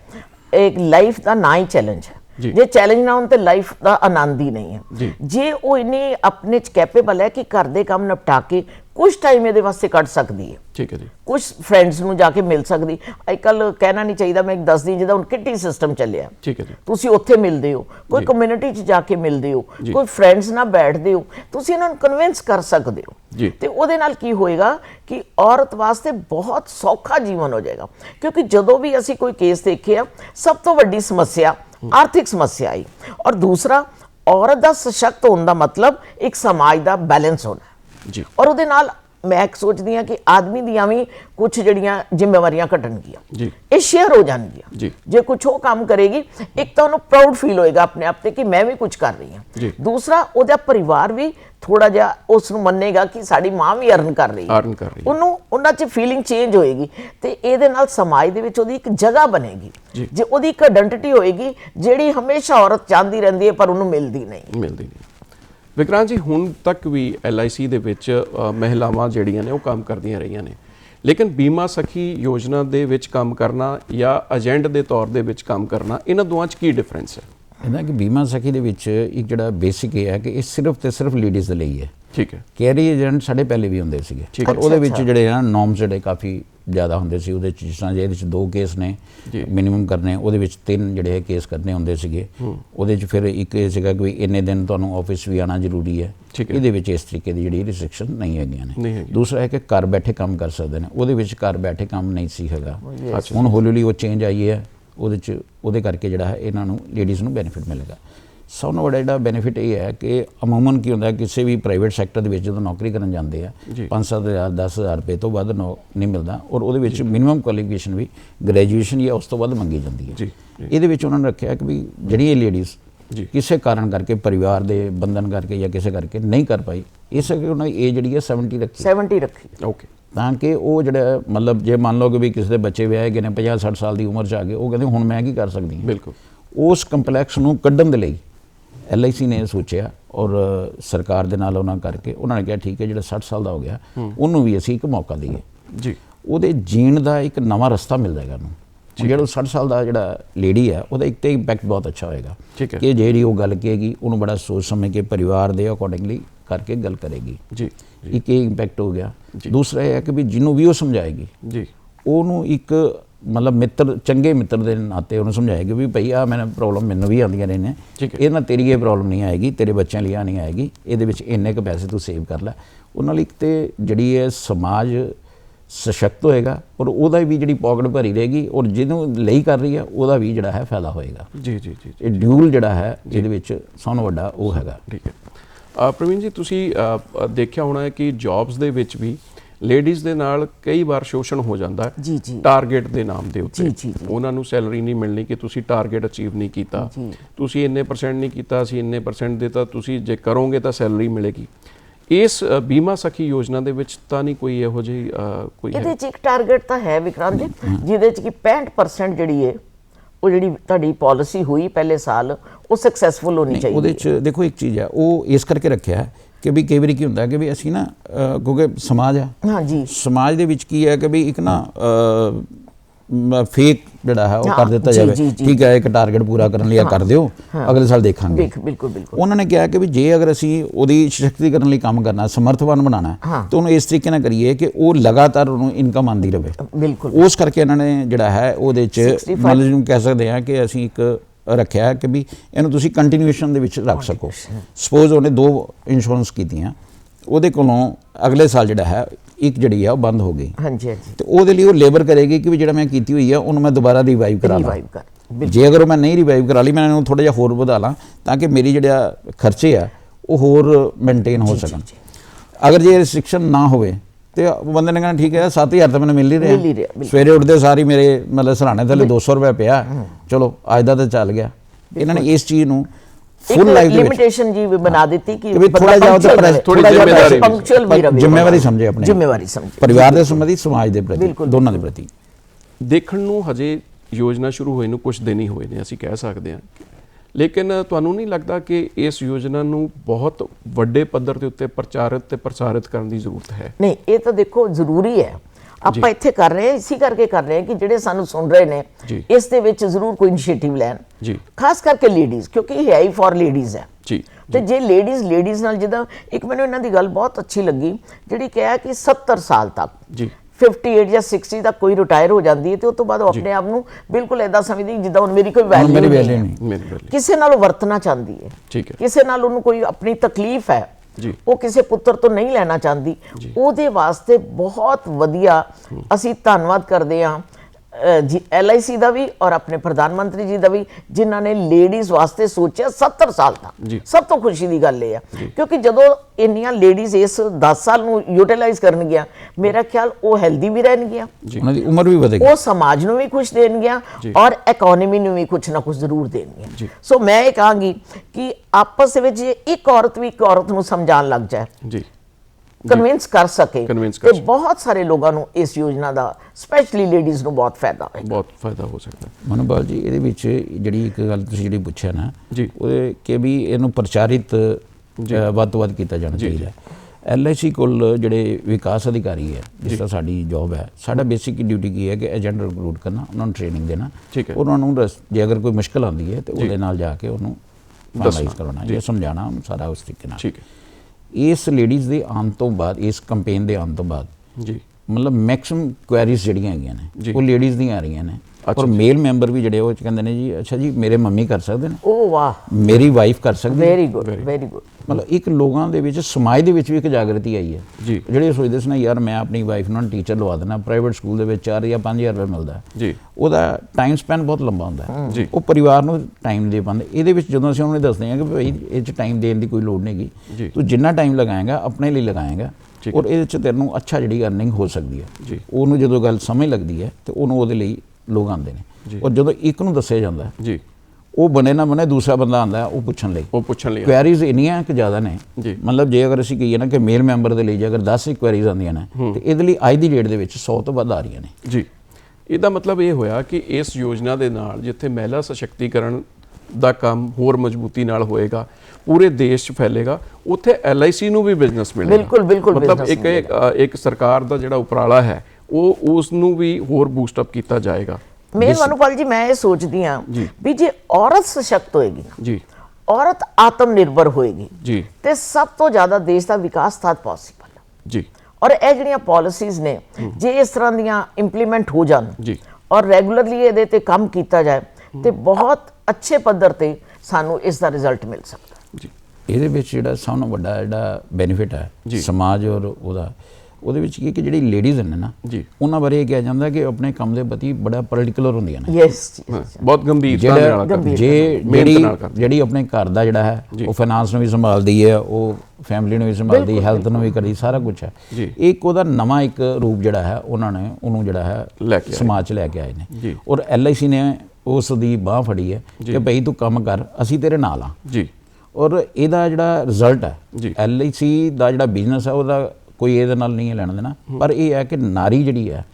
ਇੱਕ ਲਾਈਫ ਦਾ ਨਾ ਹੀ ਚੈਲੰਜ ਹੈ ਜੀ। ਚੈਲੰਜ ਨਾ ਹੋਣ ਤੇ ਲਾਈਫ ਦਾ ਆਨੰਦ ਹੀ ਨਹੀਂ। ਹੈ ਜੇ ਉਹ ਇਨੇ ਆਪਣੇ ਚ ਕੈਪੇਬਲ ਹੈ ਕਿ ਘਰ ਦੇ ਕੰਮ ਨਿਪਟਾ ਕੇ ਕੁਝ ਟਾਈਮ ਇਹਦੇ ਵਾਸਤੇ ਕੱਢ ਸਕਦੀ ਹੈ ਠੀਕ ਹੈ ਜੀ ਕੁਝ ਫਰੈਂਡਸ ਨੂੰ ਜਾ ਕੇ ਮਿਲ ਸਕਦੀ ਅੱਜ ਕੱਲ ਕਹਿਣਾ ਨਹੀਂ ਚਾਹੀਦਾ ਮੈਂ ਇੱਕ ਦੱਸਦੀ ਜਿਹਦਾ ਹੁਣ ਕਿੱਟੀ ਸਿਸਟਮ ਚੱਲਿਆ ਠੀਕ ਹੈ ਜੀ ਤੁਸੀਂ ਉੱਥੇ ਮਿਲਦੇ ਹੋ ਕੋਈ। ਕਮਿਊਨਿਟੀ 'ਚ ਜਾ ਕੇ ਮਿਲਦੇ ਹੋ। ਕੋਈ ਫਰੈਂਡਸ ਨਾਲ ਬੈਠਦੇ ਹੋ ਤੁਸੀਂ ਇਹਨਾਂ ਨੂੰ ਕਨਵਿੰਸ ਕਰ ਸਕਦੇ ਹੋ ਜੀ। ਤੇ ਉਹਦੇ ਨਾਲ ਕੀ ਹੋਏਗਾ ਕਿ ਔਰਤ ਵਾਸਤੇ ਬਹੁਤ ਸੌਖਾ ਜੀਵਨ ਹੋ ਜਾਏਗਾ ਕਿਉਂਕਿ ਜਦੋਂ ਵੀ ਅਸੀਂ ਕੋਈ ਕੇਸ ਦੇਖਿਆ ਸਭ ਤੋਂ ਵੱਡੀ ਸਮੱਸਿਆ ਆਰਥਿਕ ਸਮੱਸਿਆ ਆਈ ਔਰ ਦੂਸਰਾ ਔਰਤ ਦਾ ਸਸ਼ਕਤ ਹੋਣ ਦਾ ਮਤਲਬ ਇੱਕ ਸਮਾਜ ਦਾ ਬੈਲੈਂਸ ਹੋਣਾ। ਜੀ ਔਰ ਉਹਦੇ ਨਾਲ ਮੈਂ ਇੱਕ ਸੋਚਦੀ ਹਾਂ ਕਿ ਆਦਮੀ ਦੀਆਂ ਵੀ ਕੁਝ ਜਿਹੜੀਆਂ ਜ਼ਿੰਮੇਵਾਰੀਆਂ ਘਟਣਗੀਆਂ ਜੀ। ਇਹ ਸ਼ੇਅਰ ਹੋ ਜਾਣਗੀਆਂ ਜੀ। ਕੁਝ ਉਹ ਕੰਮ ਕਰੇਗੀ ਇੱਕ ਤਾਂ ਉਹਨੂੰ ਪ੍ਰਾਊਡ ਫੀਲ ਹੋਏਗਾ ਆਪਣੇ ਆਪ ਤੇ ਕਿ ਮੈਂ ਵੀ ਕੁਝ ਕਰ ਰਹੀ। ਹਾਂ ਦੂਸਰਾ ਉਹਦਾ ਪਰਿਵਾਰ ਵੀ ਥੋੜਾ ਜਿਹਾ ਉਸ ਨੂੰ ਮੰਨੇਗਾ ਕਿ ਸਾਡੀ ਮਾਂ ਵੀ ਅਰਨ ਕਰ ਰਹੀ ਹੈ Earn ਕਰ ਰਹੀ ਹੈ। ਉਹਨੂੰ ਉਹਨਾਂ 'ਚ ਫੀਲਿੰਗ ਚੇਂਜ ਹੋਏਗੀ ਤੇ ਇਹਦੇ ਨਾਲ ਸਮਾਜ ਦੇ ਵਿੱਚ ਉਹਦੀ ਇੱਕ ਜਗ੍ਹਾ ਬਣੇਗੀ ਜੀ। ਜੇ ਉਹਦੀ ਇੱਕ ਆਇਡੈਂਟੀਟੀ ਹੋਏਗੀ ਜਿਹੜੀ ਹਮੇਸ਼ਾ ਔਰਤ ਚਾਹੁੰਦੀ ਰਹਿੰਦੀ ਹੈ ਪਰ ਉਹਨੂੰ ਮਿਲਦੀ ਨਹੀਂ ਮਿਲਦੀ ਨਹੀਂ ਵਿਕਰਾਂ ਜੀ, ਹੁਣ ਤੱਕ ਵੀ LIC ਦੇ ਵਿੱਚ ਮਹਿਲਾਵਾਂ ਜਿਹੜੀਆਂ ਨੇ, ਉਹ ਕੰਮ ਕਰਦੀਆਂ ਰਹੀਆਂ ਨੇ। ਲੇਕਿਨ ਬੀਮਾ ਸਖੀ ਯੋਜਨਾ ਦੇ ਵਿੱਚ ਕੰਮ ਕਰਨਾ ਜਾਂ ਏਜੰਟ ਦੇ ਤੌਰ ਦੇ ਵਿੱਚ ਕੰਮ ਕਰਨਾ, ਇਹਨਾਂ ਦੋਵਾਂ 'ਚ ਕੀ ਡਿਫਰੈਂਸ ਹੈ? ਇਹਦਾ ਕਿ ਬੀਮਾ ਸਖੀ ਦੇ ਵਿੱਚ ਇੱਕ ਜਿਹੜਾ ਬੇਸਿਕ ਇਹ ਹੈ ਕਿ ਇਹ ਸਿਰਫ ਤੇ ਸਿਰਫ ਲੇਡੀਜ਼ ਦੇ ਲਈ ਹੈ। ਠੀਕ ਹੈ ਕੈਰੀ ਏਜੰਟ ਸਾਡੇ ਪਹਿਲੇ ਵੀ ਹੁੰਦੇ ਸੀਗੇ ਪਰ। ਉਹਦੇ ਵਿੱਚ। ਜਿਹੜੇ ਆ ਨੋਰਮਸ ਜਿਹੜੇ ਕਾਫੀ ਜ਼ਿਆਦਾ ਹੁੰਦੇ ਸੀ ਉਹਦੇ ਚ ਜਿਸ ਤਰ੍ਹਾਂ ਜੇ ਇਹਦੇ ਚ ਦੋ ਕੇਸ ਨੇ। ਮਿਨੀਮਮ ਕਰਨੇ ਉਹਦੇ ਵਿੱਚ ਤਿੰਨ ਜਿਹੜੇ ਕੇਸ ਕਰਨੇ ਹੁੰਦੇ ਸੀਗੇ ਉਹਦੇ ਚ ਫਿਰ ਇੱਕ ਇਹ ਸੀਗਾ ਕਿ ਇੰਨੇ ਦਿਨ ਤੁਹਾਨੂੰ ਆਫਿਸ ਵੀ ਆਣਾ ਜ਼ਰੂਰੀ ਹੈ। ਇਹਦੇ ਵਿੱਚ ਇਸ ਤਰੀਕੇ ਦੀ ਜਿਹੜੀ ਰਿਸਟ੍ਰਿਕਸ਼ਨ ਨਹੀਂ ਹੈਗੀਆਂ ਨੇ। ਦੂਸਰਾ ਹੈ ਕਿ ਘਰ ਬੈਠੇ ਕੰਮ ਕਰ ਸਕਦੇ ਨੇ ਉਹਦੇ ਵਿੱਚ ਘਰ ਬੈਠੇ ਕੰਮ ਨਹੀਂ ਸੀ ਹੈਗਾ। ਹੁਣ ਹੌਲੀ ਹੌਲੀ ਉਹ ਚੇਂਜ ਆਈ ਹੈ ਉਹਦੇ ਚ ਉਹਦੇ ਕਰਕੇ ਜਿਹੜਾ ਹੈ ਇਹਨਾਂ ਨੂੰ ਲੇਡੀਜ਼ ਨੂੰ ਬੈਨੀਫਿਟ ਮਿਲੇਗਾ ਸਭ ਤੋਂ ਵੱਡਾ ਜਿਹੜਾ ਬੈਨੀਫਿਟ ਇਹ ਹੈ ਕਿ ਅਮੂਮਨ ਕੀ ਹੁੰਦਾ ਕਿਸੇ ਵੀ ਪ੍ਰਾਈਵੇਟ ਸੈਕਟਰ ਦੇ ਵਿੱਚ ਜਦੋਂ ਨੌਕਰੀ ਕਰਨ ਜਾਂਦੇ ਆ ਜੀ। 5-7000 10000 ਰੁਪਏ ਤੋਂ ਵੱਧ ਨੌ- ਨਹੀਂ ਮਿਲਦਾ ਔਰ ਉਹਦੇ ਵਿੱਚ ਮਿਨੀਮਮ ਕੁਆਲੀਫਿਕੇਸ਼ਨ ਵੀ ਗ੍ਰੈਜੂਏਸ਼ਨ ਜਾਂ ਉਸ ਤੋਂ ਵੱਧ ਮੰਗੀ ਜਾਂਦੀ ਹੈ। ਜੀ। ਇਹਦੇ ਵਿੱਚ ਉਹਨਾਂ ਨੇ ਰੱਖਿਆ ਕਿ ਵੀ ਜਿਹੜੀ ਇਹ ਲੇਡੀਜ਼ ਜੀ। ਕਿਸੇ ਕਾਰਨ ਕਰਕੇ ਪਰਿਵਾਰ ਦੇ ਬੰਧਨ ਕਰਕੇ ਜਾਂ ਕਿਸੇ ਕਰਕੇ ਨਹੀਂ ਕਰ ਪਾਈ ਇਸ ਕਰਕੇ ਉਹਨਾਂ ਦੀ ਏਜ ਜਿਹੜੀ ਹੈ 70 ਰੱਖੀ। 70 ਰੱਖੀ। ਓਕੇ ਤਾਂ ਕਿ ਉਹ ਜਿਹੜਾ ਮਤਲਬ ਜੇ ਮੰਨ ਲਓ ਕਿ ਵੀ ਕਿਸੇ ਦੇ ਬੱਚੇ ਵਿਆਹੇ ਗਏ ਨੇ 50 60 ਸਾਲ ਦੀ ਉਮਰ 'ਚ ਆ ਗਏ ਉਹ ਕਹਿੰਦੇ ਹੁਣ ਮੈਂ ਕੀ ਕਰ ਸਕਦੀ ਹਾਂ? ਬਿਲਕੁਲ। ਉਸ ਕੰਪਲੈਕਸ ਨੂੰ ਕੱਢਣ ਦੇ ਲਈ ਐਲਆਈਸੀ ਨੇ ਸੋਚਿਆ ਔਰ ਸਰਕਾਰ ਦੇ ਨਾਲ ਉਹਨਾਂ ਕਰਕੇ ਉਹਨਾਂ ਨੇ ਕਿਹਾ ਠੀਕ ਹੈ ਜਿਹੜਾ 60 ਸਾਲ ਦਾ ਹੋ ਗਿਆ ਉਹਨੂੰ ਵੀ ਅਸੀਂ ਇੱਕ ਮੌਕਾ ਦਈਏ। ਜੀ। ਉਹਦੇ ਜੀਣ ਦਾ ਇੱਕ ਨਵਾਂ ਰਸਤਾ ਮਿਲ ਜਾਏਗਾ ਉਹਨੂੰ। ਜਿਹੜਾ 60 ਸਾਲ ਦਾ ਜਿਹੜਾ ਲੇਡੀ ਹੈ ਉਹਦਾ ਇੱਕ ਤੇ ਇੰਪੈਕਟ ਬਹੁਤ ਅੱਛਾ ਹੋਏਗਾ। ਠੀਕ ਹੈ। ਕਿ ਜਿਹੜੀ ਉਹ ਗੱਲ ਕਹੇਗੀ ਉਹਨੂੰ ਬੜਾ ਸੋਚ ਸਮਝ ਕੇ ਪਰਿਵਾਰ ਦੇ ਅਕੋਰਡਿੰਗਲੀ ਕਰਕੇ ਗੱਲ ਕਰੇਗੀ। ਜੀ। ਇੱਕ ਇਹ ਇੰਪੈਕਟ ਹੋ ਗਿਆ। ਦੂਸਰਾ ਇਹ ਹੈ ਕਿ ਵੀ ਜਿਹਨੂੰ ਵੀ ਉਹ ਸਮਝਾਏਗੀ ਜੀ। ਉਹਨੂੰ ਇੱਕ ਮਤਲਬ ਮਿੱਤਰ ਚੰਗੇ ਮਿੱਤਰ ਦੇ ਨਾਤੇ ਉਹਨੂੰ ਸਮਝਾਏਗੀ ਵੀ ਭਈ ਆ ਮੈਨੂੰ ਪ੍ਰੋਬਲਮ ਮੈਨੂੰ ਵੀ ਆਉਂਦੀਆਂ ਨੇ ਨੇ। ਇਹ ਨਾ ਤੇਰੀ ਇਹ ਪ੍ਰੋਬਲਮ ਨਹੀਂ ਆਏਗੀ ਤੇਰੇ ਬੱਚਿਆਂ ਲਈ ਆ ਨਹੀਂ ਆਏਗੀ। ਇਹਦੇ ਵਿੱਚ ਇੰਨੇ ਕੁ ਪੈਸੇ ਤੂੰ ਸੇਵ ਕਰ ਲੈ। ਉਹਨਾਂ ਇੱਕ ਤੇ ਜਿਹੜੀ ਹੈ ਸਮਾਜ ਸਸ਼ਕਤ ਹੋਏਗਾ ਔਰ ਉਹਦਾ ਵੀ ਜਿਹੜੀ ਪਾਕਟ ਭਰੀ ਰਹੇਗੀ ਔਰ ਜਿਹਨੂੰ ਲਈ ਕਰ ਰਹੀ ਹੈ ਉਹਦਾ ਵੀ ਜਿਹੜਾ ਹੈ ਫਾਇਦਾ ਹੋਏਗਾ। ਜੀ ਜੀ ਜੀ ਇਹ ਡਿਊਲ ਜਿਹੜਾ ਹੈ ਇਹਦੇ ਵਿੱਚ ਸਭ ਤੋਂ ਵੱਡਾ ਉਹ ਹੈਗਾ। ਠੀਕ ਹੈ। ਪ੍ਰਵੀਨ ਜੀ ਤੁਸੀਂ ਦੇਖਿਆ ਹੋਣਾ ਹੈ ਕਿ ਜੌਬਸ ਦੇ ਵਿੱਚ ਵੀ ਲੇਡੀਜ਼ ਦੇ ਨਾਲ ਕਈ ਵਾਰ ਸ਼ੋਸ਼ਣ ਹੋ ਜਾਂਦਾ ਹੈ। ਜੀ, ਜੀ। ਟਾਰਗੇਟ ਦੇ ਨਾਮ ਦੇ ਉੱਤੇ। ਉਹਨਾਂ ਨੂੰ ਸੈਲਰੀ ਨਹੀਂ ਮਿਲਣੀ ਕਿ ਤੁਸੀਂ ਟਾਰਗੇਟ ਅਚੀਵ ਨਹੀਂ ਕੀਤਾ। ਤੁਸੀਂ ਇੰਨੇ ਪਰਸੈਂਟ ਨਹੀਂ ਕੀਤਾ ਅਸੀਂ ਇੰਨੇ ਪਰਸੈਂਟ ਦਿੱਤਾ ਤੁਸੀਂ ਜੇ ਕਰੋਗੇ ਤਾਂ ਸੈਲਰੀ ਮਿਲੇਗੀ। ਇਸ ਬੀਮਾ ਸਖੀ ਯੋਜਨਾ ਦੇ ਵਿੱਚ ਤਾਂ ਨਹੀਂ ਕੋਈ ਇਹੋ ਜਿਹੀ ਕੋਈ ਇਹਦੇ ਚ ਇੱਕ ਟਾਰਗੇਟ ਤਾਂ ਹੈ ਵਿਕਰਾਂਤ ਜੀ ਜਿਹਦੇ ਚ ਕਿ 65% ਜਿਹੜੀ ਹੈ ਉਹ ਜਿਹੜੀ ਤੁਹਾਡੀ ਪਾਲਿਸੀ ਹੋਈ ਪਹਿਲੇ ਸਾਲ ਉਹ ਸਕਸੈਸਫੁਲ ਹੋਣੀ ਚਾਹੀਦੀ ਉਹਦੇ ਹੈ ਚ ਦੇਖੋ ਇੱਕ ਚੀਜ਼ ਹੈ ਉਹ ਇਸ ਕਰਕੇ ਰੱਖਿਆ ਹੈ ਕਿ ਵੀ ਕਈ ਵਾਰੀ ਕੀ ਹੁੰਦਾ ਕਿ ਵੀ ਅਸੀਂ ਨਾ ਕਿਉਂਕਿ ਸਮਾਜ ਹੈ ਹਾਂਜੀ। ਸਮਾਜ ਦੇ ਵਿੱਚ ਕੀ ਹੈ ਕਿ ਵੀ ਇੱਕ ਨਾ ਫੇਕ ਜਿਹੜਾ ਹੈ ਉਹ ਕਰ ਦਿੱਤਾ ਜਾਵੇ। ਠੀਕ ਹੈ ਇੱਕ ਟਾਰਗੇਟ ਪੂਰਾ ਕਰਨ ਲਈ ਆ ਕਰ ਦਿਓ। ਅਗਲੇ ਸਾਲ ਦੇਖਾਂਗੇ। ਬਿਲਕੁਲ ਬਿਲਕੁਲ ਬਿਲਕੁਲ। ਉਹਨਾਂ ਨੇ ਕਿਹਾ ਕਿ ਵੀ ਜੇ ਅਗਰ ਅਸੀਂ ਉਹਦੀ ਸਸ਼ਕਤੀਕਰਨ ਲਈ ਕੰਮ ਕਰਨਾ ਸਮਰਥਵਾਨ ਬਣਾਉਣਾ ਹਾਂ। ਤਾਂ ਉਹਨੂੰ ਇਸ ਤਰੀਕੇ ਨਾਲ ਕਰੀਏ ਕਿ ਉਹ ਲਗਾਤਾਰ ਉਹਨੂੰ ਇਨਕਮ ਆਂਦੀ ਰਹੇ। ਬਿਲਕੁਲ। ਉਸ ਕਰਕੇ ਇਹਨਾਂ ਨੇ ਜਿਹੜਾ ਹੈ ਉਹਦੇ ਚ 65 ਮਤਲਬ ਜਿਹਨੂੰ ਕਹਿ ਸਕਦੇ ਹਾਂ ਕਿ ਅਸੀਂ ਇੱਕ ਰੱਖਿਆ ਹੈ ਕਿ ਵੀ ਇਹਨੂੰ ਤੁਸੀਂ ਕੰਟੀਨਿਊਏਸ਼ਨ ਦੇ ਵਿੱਚ ਰੱਖ ਸਕੋ। ਸਪੋਜ਼ ਉਹਨੇ ਦੋ ਇੰਸ਼ੋਰੈਂਸ ਕੀਤੀਆਂ ਉਹਦੇ ਕੋਲੋਂ ਅਗਲੇ ਸਾਲ ਜਿਹੜਾ ਹੈ ਇੱਕ ਜਿਹੜੀ ਹੈ ਉਹ ਬੰਦ ਹੋ ਗਈ। ਹਾਂਜੀ ਹਾਂਜੀ। ਤੇ ਉਹਦੇ ਲਈ ਉਹ ਲੇਬਰ ਕਰੇਗੀ ਕਿ ਵੀ ਜਿਹੜਾ ਮੈਂ ਕੀਤੀ ਹੋਈ ਹੈ ਉਹਨੂੰ ਮੈਂ ਦੁਬਾਰਾ ਰਿਵਾਈਵ ਕਰਾ ਲਾਂ। ਰਿਵਾਈਵ ਕਰ ਜੇ ਅਗਰ ਮੈਂ ਨਹੀਂ ਰਿਵਾਈਵ ਕਰਾ ਲਈ ਮੈਂ ਇਹਨੂੰ ਥੋੜਾ ਜਿਹਾ ਹੋਰ ਵਧਾ ਲਾਂ ਤਾਂ ਕਿ ਮੇਰੀ ਜਿਹੜਾ ਖਰਚੇ ਆ ਉਹ ਹੋਰ ਮੇਨਟੇਨ ਹੋ ਸਕਣ। ਅਗਰ ਜੇ ਰਿਸਟ੍ਰਿਕਸ਼ਨ ਨਾ ਹੋਵੇ ਤੇ ਉਹ ਬੰਦੇ ਨੇ ਕਹਿਣਾ ਠੀਕ ਹੈ 7000 ਤਾਂ ਮੈਨੂੰ ਮਿਲ ਹੀ ਮਿਲ ਹੀ ਰਿਹਾ ਰਿਹਾ। ਸਵੇਰੇ ਉੱਠਦੇ ਸਾਰੀ ਮੇਰੇ ਮਤਲਬ ਸਰਾਣੇ ਥੱਲੇ 200 ਰੁਪਏ ਪਿਆ। ਚਲੋ ਅੱਜ ਦਾ ਤਾਂ ਚੱਲ ਗਿਆ। ਇਹਨਾਂ ਨੇ ਇਸ ਚੀਜ਼ ਨੂੰ ਫੁੱਲ ਲਾਈਫ ਦੇ ਵਿੱਚ ਲਿਮਿਟੇਸ਼ਨ ਜੀ ਵੀ ਬਣਾ ਦਿੱਤੀ ਕਿ ਵੀ ਥੋੜਾ ਜਿਹਾ ਉਹਦੇ ਪ੍ਰੈਸ ਥੋੜ੍ਹੀ ਜ਼ਿੰਮੇਵਾਰੀ। ਪੰਕਚੁਅਲ ਵੀ ਰਵੇ ਜ਼ਿੰਮੇਵਾਰੀ ਸਮਝੇ ਆਪਣੀ। ਜ਼ਿੰਮੇਵਾਰੀ ਸਮਝੇ। ਪਰਿਵਾਰ ਦੇ ਸੰਬੰਧੀ ਸਮਾਜ ਦੇ ਪ੍ਰਤੀ ਦੋਨਾਂ ਦੇ ਪ੍ਰਤੀ। ਦੇਖਣ ਨੂੰ ਹਜੇ ਯੋਜਨਾ ਸ਼ੁਰੂ ਹੋਏ ਨੂੰ ਕੁਝ ਦਿਨ ਹੀ ਹੋਏ ਨੇ ਅਸੀਂ ਕਹਿ ਸਕਦੇ ਹਾਂ। ਲੇਕਿਨ ਤੁਹਾਨੂੰ ਨਹੀਂ ਲੱਗਦਾ ਕਿ ਇਸ ਯੋਜਨਾ ਨੂੰ ਬਹੁਤ ਵੱਡੇ ਪੱਧਰ ਦੇ ਉੱਤੇ ਪ੍ਰਚਾਰਿਤ ਤੇ ਪ੍ਰਸਾਰਿਤ ਕਰਨ ਦੀ ਜ਼ਰੂਰਤ ਹੈ? ਨਹੀਂ ਇਹ ਤਾਂ ਦੇਖੋ ਜ਼ਰੂਰੀ ਹੈ। ਆਪਾਂ ਇੱਥੇ ਕਰ ਰਹੇ ਹਾਂ ਇਸੇ ਕਰਕੇ ਕਰ ਰਹੇ ਹਾਂ ਕਿ ਜਿਹੜੇ ਸਾਨੂੰ ਸੁਣ ਰਹੇ ਨੇ। ਇਸ ਦੇ ਵਿੱਚ ਜ਼ਰੂਰ ਕੋਈ ਇਨੀਸ਼ੀਏਟਿਵ ਲੈਣ। ਜੀ। ਖਾਸ ਕਰਕੇ ਲੇਡੀਜ਼ ਕਿਉਂਕਿ ਇਹ ਹੈ ਹੀ ਫॉर ਲੇਡੀਜ਼ ਹੈ। ਜੀ ਤੇ ਜੇ। ਲੇਡੀਜ਼ ਲੇਡੀਜ਼ ਨਾਲ ਜਿੱਦਾਂ ਇੱਕ ਮੈਨੂੰ ਇਹਨਾਂ ਦੀ ਗੱਲ ਬਹੁਤ ਅੱਛੀ ਲੱਗੀ ਜਿਹੜੀ ਕਿਹਾ ਕਿ 70 ਸਾਲ ਤੱਕ ਜੀ। 58 ਜਾਂ 60 ਤੱਕ ਕੋਈ ਰਿਟਾਇਰ ਹੋ ਜਾਂਦੀ ਹੈ ਤੇ ਉਸ ਤੋਂ ਬਾਅਦ ਉਹ ਆਪਣੇ ਆਪ ਨੂੰ ਬਿਲਕੁਲ ਐਦਾਂ ਸਮਝਦੀ ਜਿੱਦਾਂ ਹੁਣ ਮੇਰੀ ਕੋਈ ਵੈਲਿਊ ਮੇਰੀ ਹੈ। ਨਹੀਂ। ਮੇਰੀ ਕਿਸੇ ਨਾਲ ਉਹ ਵਰਤਣਾ ਚਾਹੁੰਦੀ ਹੈ। ਠੀਕ ਹੈ। ਕਿਸੇ ਨਾਲ ਉਹਨੂੰ ਕੋਈ ਆਪਣੀ ਤਕਲੀਫ ਹੈ ਜੀ। ਉਹ ਕਿਸੇ ਪੁੱਤਰ ਤੋਂ ਨਹੀਂ ਲੈਣਾ ਚਾਹੁੰਦੀ ਉਹਦੇ ਵਾਸਤੇ ਬਹੁਤ ਵਧੀਆ ਅਸੀਂ ਧੰਨਵਾਦ ਕਰਦੇ ਹਾਂ। ਜੀ ਐਲਆਈਸੀ ਦਾ ਵੀ ਔਰ ਆਪਣੇ ਪ੍ਰਧਾਨ ਮੰਤਰੀ ਜੀ ਦਾ ਵੀ ਜਿਨ੍ਹਾਂ ਨੇ ਲੇਡੀਜ਼ ਵਾਸਤੇ ਸੋਚਿਆ 70 ਸਾਲ। ਤੱਕ ਸਭ ਤੋਂ ਖੁਸ਼ੀ ਦੀ ਗੱਲ ਇਹ ਆ ਕਿਉਂਕਿ ਜਦੋਂ ਇੰਨੀਆਂ ਲੇਡੀਜ਼ ਇਸ 10 ਸਾਲ ਨੂੰ ਯੂਟਿਲਾਈਜ਼ ਕਰਨਗੀਆਂ ਮੇਰਾ ਖਿਆਲ ਉਹ ਹੈਲਦੀ ਵੀ ਰਹਿਣਗੀਆਂ। ਉਹਨਾਂ ਦੀ ਉਮਰ ਵੀ ਵਧੇਗੀ। ਉਹ ਸਮਾਜ ਨੂੰ ਵੀ ਕੁਝ ਦੇਣਗੀਆਂ ਔਰ ਇਕਨੋਮੀ ਨੂੰ ਵੀ ਕੁਝ ਨਾ ਕੁਝ ਜ਼ਰੂਰ ਦੇਣਗੀਆਂ। ਸੋ ਮੈਂ ਇਹ ਕਹਾਂਗੀ ਕਿ ਆਪਸ ਵਿੱਚ ਇੱਕ ਔਰਤ ਵੀ ਇੱਕ ਔਰਤ ਨੂੰ ਸਮਝਾਉਣ ਲੱਗ ਜਾਏ ਜੀ। ਕਨਵਿੰਸ ਕਰ ਸਕੇ Convince ਕਰ ਤੇ ਸਕੇ। ਬਹੁਤ ਸਾਰੇ ਲੋਕਾਂ ਨੂੰ ਇਸ ਯੋਜਨਾ ਦਾ ਸਪੈਸ਼ਲੀ ਲੇਡੀਜ਼ ਨੂੰ ਬਹੁਤ ਫਾਇਦਾ ਹੋਏਗਾ। ਬਹੁਤ ਫਾਇਦਾ ਹੋ ਸਕਦਾ। ਹੈ ਮਨੋਬਲ ਜੀ ਇਹਦੇ ਵਿੱਚ ਜਿਹੜੀ ਇੱਕ ਗੱਲ ਤੁਸੀਂ ਜਿਹੜੀ ਪੁੱਛਿਆ ਨਾ ਜੀ। ਉਹਦੇ ਕਿ ਵੀ ਇਹਨੂੰ ਪ੍ਰਚਾਰਿਤ ਅ, ਵੱਧ ਤੋਂ ਵੱਧ ਕੀਤਾ ਜਾਣਾ ਚਾਹੀਦਾ ਐਲਆਈਸੀ ਕੋਲ ਜਿਹੜੇ ਵਿਕਾਸ ਅਧਿਕਾਰੀ ਹੈ ਜਿਸ ਤਰ੍ਹਾਂ ਸਾਡੀ ਜੌਬ ਹੈ ਸਾਡਾ ਬੇਸਿਕ ਡਿਊਟੀ ਕੀ ਹੈ ਕਿ ਏਜੰਟ ਰਿਕਰੂਟ ਕਰਨਾ ਉਹਨਾਂ ਨੂੰ ਟ੍ਰੇਨਿੰਗ ਦੇਣਾ। ਠੀਕ ਹੈ। ਉਹਨਾਂ ਨੂੰ ਰਸ- ਜੇ ਅਗਰ ਕੋਈ ਮੁਸ਼ਕਲ ਆਉਂਦੀ ਹੈ ਤੇ ਉਹਦੇ ਨਾਲ ਜਾ ਕੇ ਉਹਨੂੰ ਦੱਸਣਾ। ਅਨਾਲਾਈਜ਼ ਕਰਵਾਉਣਾ ਜਾਂ। ਸਮਝਾਉਣਾ ਉਹਨੂੰ ਸਾਰਾ ਉਸ ਤਰੀਕੇ ਨਾਲ। ਠੀਕ ਹੈ। ਇਸ ਲੇਡੀਜ਼ ਦੇ ਆਉਣ ਤੋਂ ਬਾਅਦ ਇਸ ਕੈਂਪੇਨ ਦੇ ਆਉਣ ਤੋਂ ਬਾਅਦ ਜੀ ਮਤਲਬ ਮੈਕਸਿਮਮ ਕੁਐਰੀਜ਼ ਜਿਹੜੀਆਂ ਹੈਗੀਆਂ। ਨੇ ਉਹ ਲੇਡੀਜ਼ ਦੀਆਂ ਆ ਰਹੀਆਂ ਨੇ ਔਰ ਮੇਲ ਮੈਂਬਰ ਵੀ ਜਿਹੜੇ ਉਹ ਕਹਿੰਦੇ ਨੇ ਜੀ ਅੱਛਾ ਜੀ ਮੇਰੇ ਮੰਮੀ ਕਰ ਸਕਦੇ ਨੇ। ਓ ਵਾਹ। ਮੇਰੀ ਵਾਈਫ ਕਰ ਸਕਦੀ ਹੈ ਵੈਰੀ ਗੁੱਡ ਵੈਰੀ ਗੁੱਡ ਮਤਲਬ ਇੱਕ ਲੋਕਾਂ ਦੇ ਵਿੱਚ ਸਮਾਜ ਦੇ ਵਿੱਚ ਵੀ ਇੱਕ ਜਾਗਰਤੀ ਆਈ ਹੈ। ਜੀ। ਜਿਹੜੇ ਸੋਚਦੇ ਸੀ ਨਾ ਯਾਰ ਮੈਂ ਆਪਣੀ ਵਾਈਫ ਨੂੰ ਟੀਚਰ ਲਵਾ ਦੇਣਾ ਪ੍ਰਾਈਵੇਟ ਸਕੂਲ ਦੇ ਵਿੱਚ 4 ਜਾਂ 5000 ਰੁਪਏ ਮਿਲਦਾ। ਹੈ ਜੀ। ਉਹਦਾ ਟਾਈਮ ਸਪੈਨ ਬਹੁਤ ਲੰਬਾ ਹੁੰਦਾ ਹੈ। ਜੀ। ਉਹ ਪਰਿਵਾਰ ਨੂੰ ਟਾਈਮ ਦੇ ਪਾਉਂਦੇ। ਇਹਦੇ ਵਿੱਚ ਜਦੋਂ ਅਸੀਂ ਉਹਨਾਂ ਨੂੰ ਦੱਸਦੇ ਹਾਂ ਕਿ ਭਾਈ ਇਹ ਚ ਟਾਈਮ ਦੇਣ ਦੀ ਕੋਈ ਲੋੜ ਜੀ। ਨਹੀਂਗੀ ਤੂੰ ਜਿੰਨਾ ਟਾਈਮ ਲਗਾਏਗਾ ਆਪਣੇ ਲਈ ਲਗਾਏਗਾ। ਔਰ ਇਹਦੇ ਚ ਤੈਨੂੰ ਅੱਛਾ ਜਿਹੜੀ ਅਰਨਿੰਗ ਹੋ ਸਕਦੀ ਹੈ। ਜੀ। ਉਹਨੂੰ ਜਦੋਂ ਗੱਲ ਸਮਝ ਲੱਗਦੀ ਹੈ ਤੇ ਉਹਨੂੰ ਉਹਦੇ ਲਈ ਲੋਕ ਆਉਂਦੇ। ਨੇ। ਔਰ ਜਦੋਂ ਇੱਕ ਨੂੰ ਦੱਸਿਆ ਜਾਂਦਾ ਜੀ। ਉਹ ਬਣੇ ਨਾ ਬਣੇ ਦੂਸਰਾ ਬੰਦਾ ਆਉਂਦਾ ਹੈ ਉਹ ਪੁੱਛਣ ਲਈ। ਉਹ ਪੁੱਛਣ ਲਈ ਕੁਐਰੀਜ਼ ਇੰਨੀਆਂ ਕਿ ਜ਼ਿਆਦਾ ਨੇ। ਜੀ। ਮਤਲਬ ਜੇ ਅਗਰ ਅਸੀਂ ਕਹੀਏ ਨਾ ਕਿ ਮੇਲ ਮੈਂਬਰ ਦੇ ਲਈ ਜੇ ਅਗਰ 10 ਹੀ ਕੁਐਰੀਜ਼ ਆਉਂਦੀਆਂ ਨੇ ਤੇ ਇਹਦੇ ਲਈ ਅੱਜ ਦੀ ਡੇਟ ਦੇ ਵਿੱਚ 100 ਤੋਂ ਵੱਧ ਆ ਰਹੀਆਂ ਨੇ। ਜੀ। ਇਹਦਾ ਮਤਲਬ ਇਹ ਹੋਇਆ ਕਿ ਇਸ ਯੋਜਨਾ ਦੇ ਨਾਲ ਜਿੱਥੇ ਮਹਿਲਾ ਸਸ਼ਕਤੀਕਰਨ ਦਾ ਕੰਮ ਹੋਰ ਮਜ਼ਬੂਤੀ ਨਾਲ ਹੋਏਗਾ ਪੂਰੇ ਦੇਸ਼ 'ਚ ਫੈਲੇਗਾ ਉੱਥੇ LIC ਨੂੰ ਵੀ ਬਿਜ਼ਨਸ ਮਿਲੇਗਾ। ਬਿਲਕੁਲ, ਬਿਲਕੁਲ ਮਤਲਬ ਇੱਕ ਇੱਕ ਸਰਕਾਰ ਦਾ ਜਿਹੜਾ ਉਪਰਾਲਾ ਹੈ ਉਹ ਉਸ ਨੂੰ ਵੀ ਹੋਰ ਬੂਸਟ ਅਪ ਕੀਤਾ ਜਾਏਗਾ। ਮੇਨ ਮਨੁਪਾਲ ਜੀ ਮੈਂ ਇਹ ਸੋਚਦੀ ਜੀ। ਵੀ ਜੇ ਔਰਤ ਸਸ਼ਕਤ ਹੋਏਗੀ ਜੀ। ਔਰਤ ਆਤਮ ਨਿਰਭਰ ਹੋਏਗੀ ਜੀ। ਤੇ ਸਭ ਤੋਂ ਜ਼ਿਆਦਾ ਦੇਸ਼ ਦਾ ਵਿਕਾਸ ਤਦ ਪੋਸੀਬਲ ਜੀ। ਔਰ ਇਹ ਜਿਹੜੀਆਂ ਪਾਲਿਸੀਜ਼ ਨੇ ਜੇ ਇਸ ਤਰ੍ਹਾਂ ਦੀਆਂ ਇੰਪਲੀਮੈਂਟ ਹੋ ਜਾਣ ਜੀ। ਔਰ ਰੈਗੂਲਰਲੀ ਇਹਦੇ ਤੇ ਕੰਮ ਕੀਤਾ ਜਾਏ ਤੇ ਬਹੁਤ ਅੱਛੇ ਪੱਧਰ ਤੇ ਸਾਨੂੰ ਇਸ ਦਾ ਰਿਜ਼ਲਟ ਮਿਲ ਸਕਦਾ। ਜੀ। ਇਹਦੇ ਵਿੱਚ ਜਿਹੜਾ ਸਭ ਤੋਂ ਵੱਡਾ ਜਿਹੜਾ ਬੈਨੀਫਿਟ ਹੈ। ਸਮਾਜ ਔਰ ਉਹਦਾ ਉਹਦੇ ਵਿੱਚ ਕੀ ਕਿ ਜਿਹੜੀ ਲੇਡੀਜ਼ ਨੇ ਨਾ ਜੀ। ਉਹਨਾਂ ਬਾਰੇ ਇਹ ਕਿਹਾ ਜਾਂਦਾ ਕਿ ਆਪਣੇ ਕੰਮ ਦੇ ਪ੍ਰਤੀ ਬੜਾ ਪਰਟੀਕੂਲਰ ਹੁੰਦੀਆਂ ਨੇ ਯੈਸ ਬਹੁਤ ਗੰਭੀਰਤਾ ਨਾਲ ਕਰਦੇ ਜੇ ਜਿਹੜੀ। ਜਿਹੜੀ ਆਪਣੇ ਘਰ ਦਾ ਜਿਹੜਾ ਹੈ। ਉਹ ਫਾਈਨਾਂਸ ਨੂੰ ਵੀ ਸੰਭਾਲਦੀ ਹੈ ਉਹ ਫੈਮਿਲੀ ਨੂੰ ਵੀ ਸੰਭਾਲਦੀ ਹੈਲਥ ਨੂੰ ਵੀ ਕਰਦੀ ਸਾਰਾ ਕੁਝ ਹੈ। ਇੱਕ ਉਹਦਾ ਨਵਾਂ ਇੱਕ ਰੂਪ ਜਿਹੜਾ ਹੈ ਉਹਨਾਂ ਨੇ ਉਹਨੂੰ ਜਿਹੜਾ ਹੈ। ਸਮਾਜ 'ਚ ਲੈ ਕੇ ਆਏ ਨੇ। ਔਰ ਐਲਆਈਸੀ ਨੇ ਉਸ ਦੀ ਬਾਹ ਫੜੀ ਹੈ ਕਿ ਭਈ ਤੂੰ ਕੰਮ ਕਰ ਅਸੀਂ ਤੇਰੇ ਨਾਲ ਆ ਜੀ ਔਰ ਇਹਦਾ ਜਿਹੜਾ ਰਿਜ਼ਲਟ ਹੈ। ਐਲਆਈਸੀ ਦਾ ਜਿਹੜਾ ਬਿਜ਼ਨਸ ਹੈ ਉਹਦਾ ਕੋਈ ਇਹਦੇ ਨਾਲ ਨਹੀਂ ਹੈ ਲੈਣਾ ਦੇਣਾ। ਪਰ ਇਹ ਹੈ ਕਿ ਨਾਰੀ ਜਿਹੜੀ ਹੈ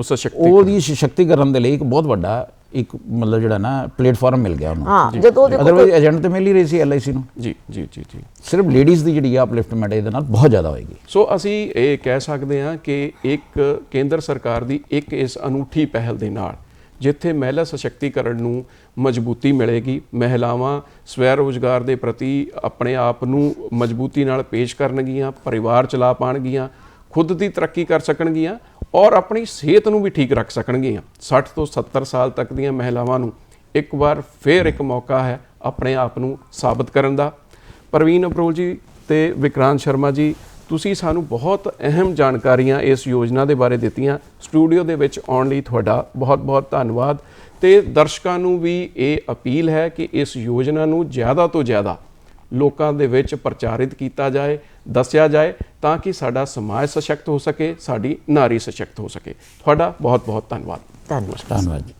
ਉਸ ਸਸ਼ਕਤੀ ਉਹਦੀ ਸਸ਼ਕਤੀਕਰਨ ਦੇ ਲਈ ਇੱਕ ਬਹੁਤ ਵੱਡਾ ਇੱਕ ਮਤਲਬ ਜਿਹੜਾ ਨਾ ਪਲੇਟਫਾਰਮ ਮਿਲ ਗਿਆ ਉਹਨੂੰ। ਹਾਂ ਜਦੋਂ ਦੇਖੋ ਅਦਰਵਾਈਜ਼ ਏਜੰਟ ਤੇ ਮਿਲ ਹੀ ਰਹੀ ਸੀ ਐਲਆਈਸੀ ਨੂੰ। ਜੀ ਜੀ ਜੀ ਜੀ। ਸਿਰਫ ਲੇਡੀਜ਼ ਦੀ ਜਿਹੜੀ ਅਪਲਿਫਟਮੈਂਟ ਇਹਦੇ ਨਾਲ ਬਹੁਤ ਜ਼ਿਆਦਾ ਹੋਏਗੀ। ਸੋ ਅਸੀਂ ਇਹ ਕਹਿ ਸਕਦੇ ਹਾਂ ਕਿ ਇੱਕ ਕੇਂਦਰ ਸਰਕਾਰ ਦੀ ਇੱਕ ਇਸ ਅਨੂਠੀ ਪਹਿਲ ਦੇ ਨਾਲ ਜਿੱਥੇ ਮਹਿਲਾ ਸਸ਼ਕਤੀਕਰਨ ਨੂੰ ਮਜ਼ਬੂਤੀ ਮਿਲੇਗੀ, ਮਹਿਲਾਵਾਂ ਸਵੈ ਰੋਜ਼ਗਾਰ ਦੇ ਪ੍ਰਤੀ ਆਪਣੇ ਆਪ ਨੂੰ ਮਜ਼ਬੂਤੀ ਨਾਲ ਪੇਸ਼ ਕਰਨਗੀਆਂ, ਪਰਿਵਾਰ ਚਲਾ ਪਾਣਗੀਆਂ, ਖੁਦ ਦੀ ਤਰੱਕੀ ਕਰ ਸਕਣਗੀਆਂ ਔਰ ਆਪਣੀ ਸਿਹਤ ਨੂੰ ਵੀ ਠੀਕ ਰੱਖ ਸਕਣਗੀਆਂ। 60 ਤੋਂ 70 ਸਾਲ ਤੱਕ ਦੀਆਂ ਮਹਿਲਾਵਾਂ ਨੂੰ ਇੱਕ ਵਾਰ ਫੇਰ ਇੱਕ ਮੌਕਾ ਹੈ ਆਪਣੇ ਆਪ ਨੂੰ ਸਾਬਤ ਕਰਨ ਦਾ। ਪ੍ਰਵੀਨ ਅਬਰੋਲ ਜੀ ਤੇ ਵਿਕਰਾਂਤ ਸ਼ਰਮਾ ਜੀ ਤੁਸੀਂ ਸਾਨੂੰ ਬਹੁਤ ਅਹਿਮ ਜਾਣਕਾਰੀਆਂ ਇਸ ਯੋਜਨਾ ਦੇ ਬਾਰੇ ਦਿੱਤੀਆਂ। ਸਟੂਡੀਓ ਦੇ ਵਿੱਚ ਆਉਣ ਲਈ ਤੁਹਾਡਾ ਬਹੁਤ-ਬਹੁਤ ਧੰਨਵਾਦ। ਤੇ ਦਰਸ਼ਕਾਂ ਨੂੰ ਵੀ ਇਹ ਅਪੀਲ ਹੈ ਕਿ ਇਸ ਯੋਜਨਾ ਨੂੰ ਜ਼ਿਆਦਾ ਤੋਂ ਜ਼ਿਆਦਾ ਲੋਕਾਂ ਦੇ ਵਿੱਚ ਪ੍ਰਚਾਰਿਤ ਕੀਤਾ ਜਾਏ ਦੱਸਿਆ ਜਾਏ ਤਾਂ ਕਿ ਸਾਡਾ ਸਮਾਜ ਸਸ਼ਕਤ ਹੋ ਸਕੇ ਸਾਡੀ ਨਾਰੀ ਸਸ਼ਕਤ ਹੋ ਸਕੇ। ਤੁਹਾਡਾ ਬਹੁਤ-ਬਹੁਤ ਧੰਨਵਾਦ। ਧੰਨਵਾਦ। ਧੰਨਵਾਦ ਜੀ।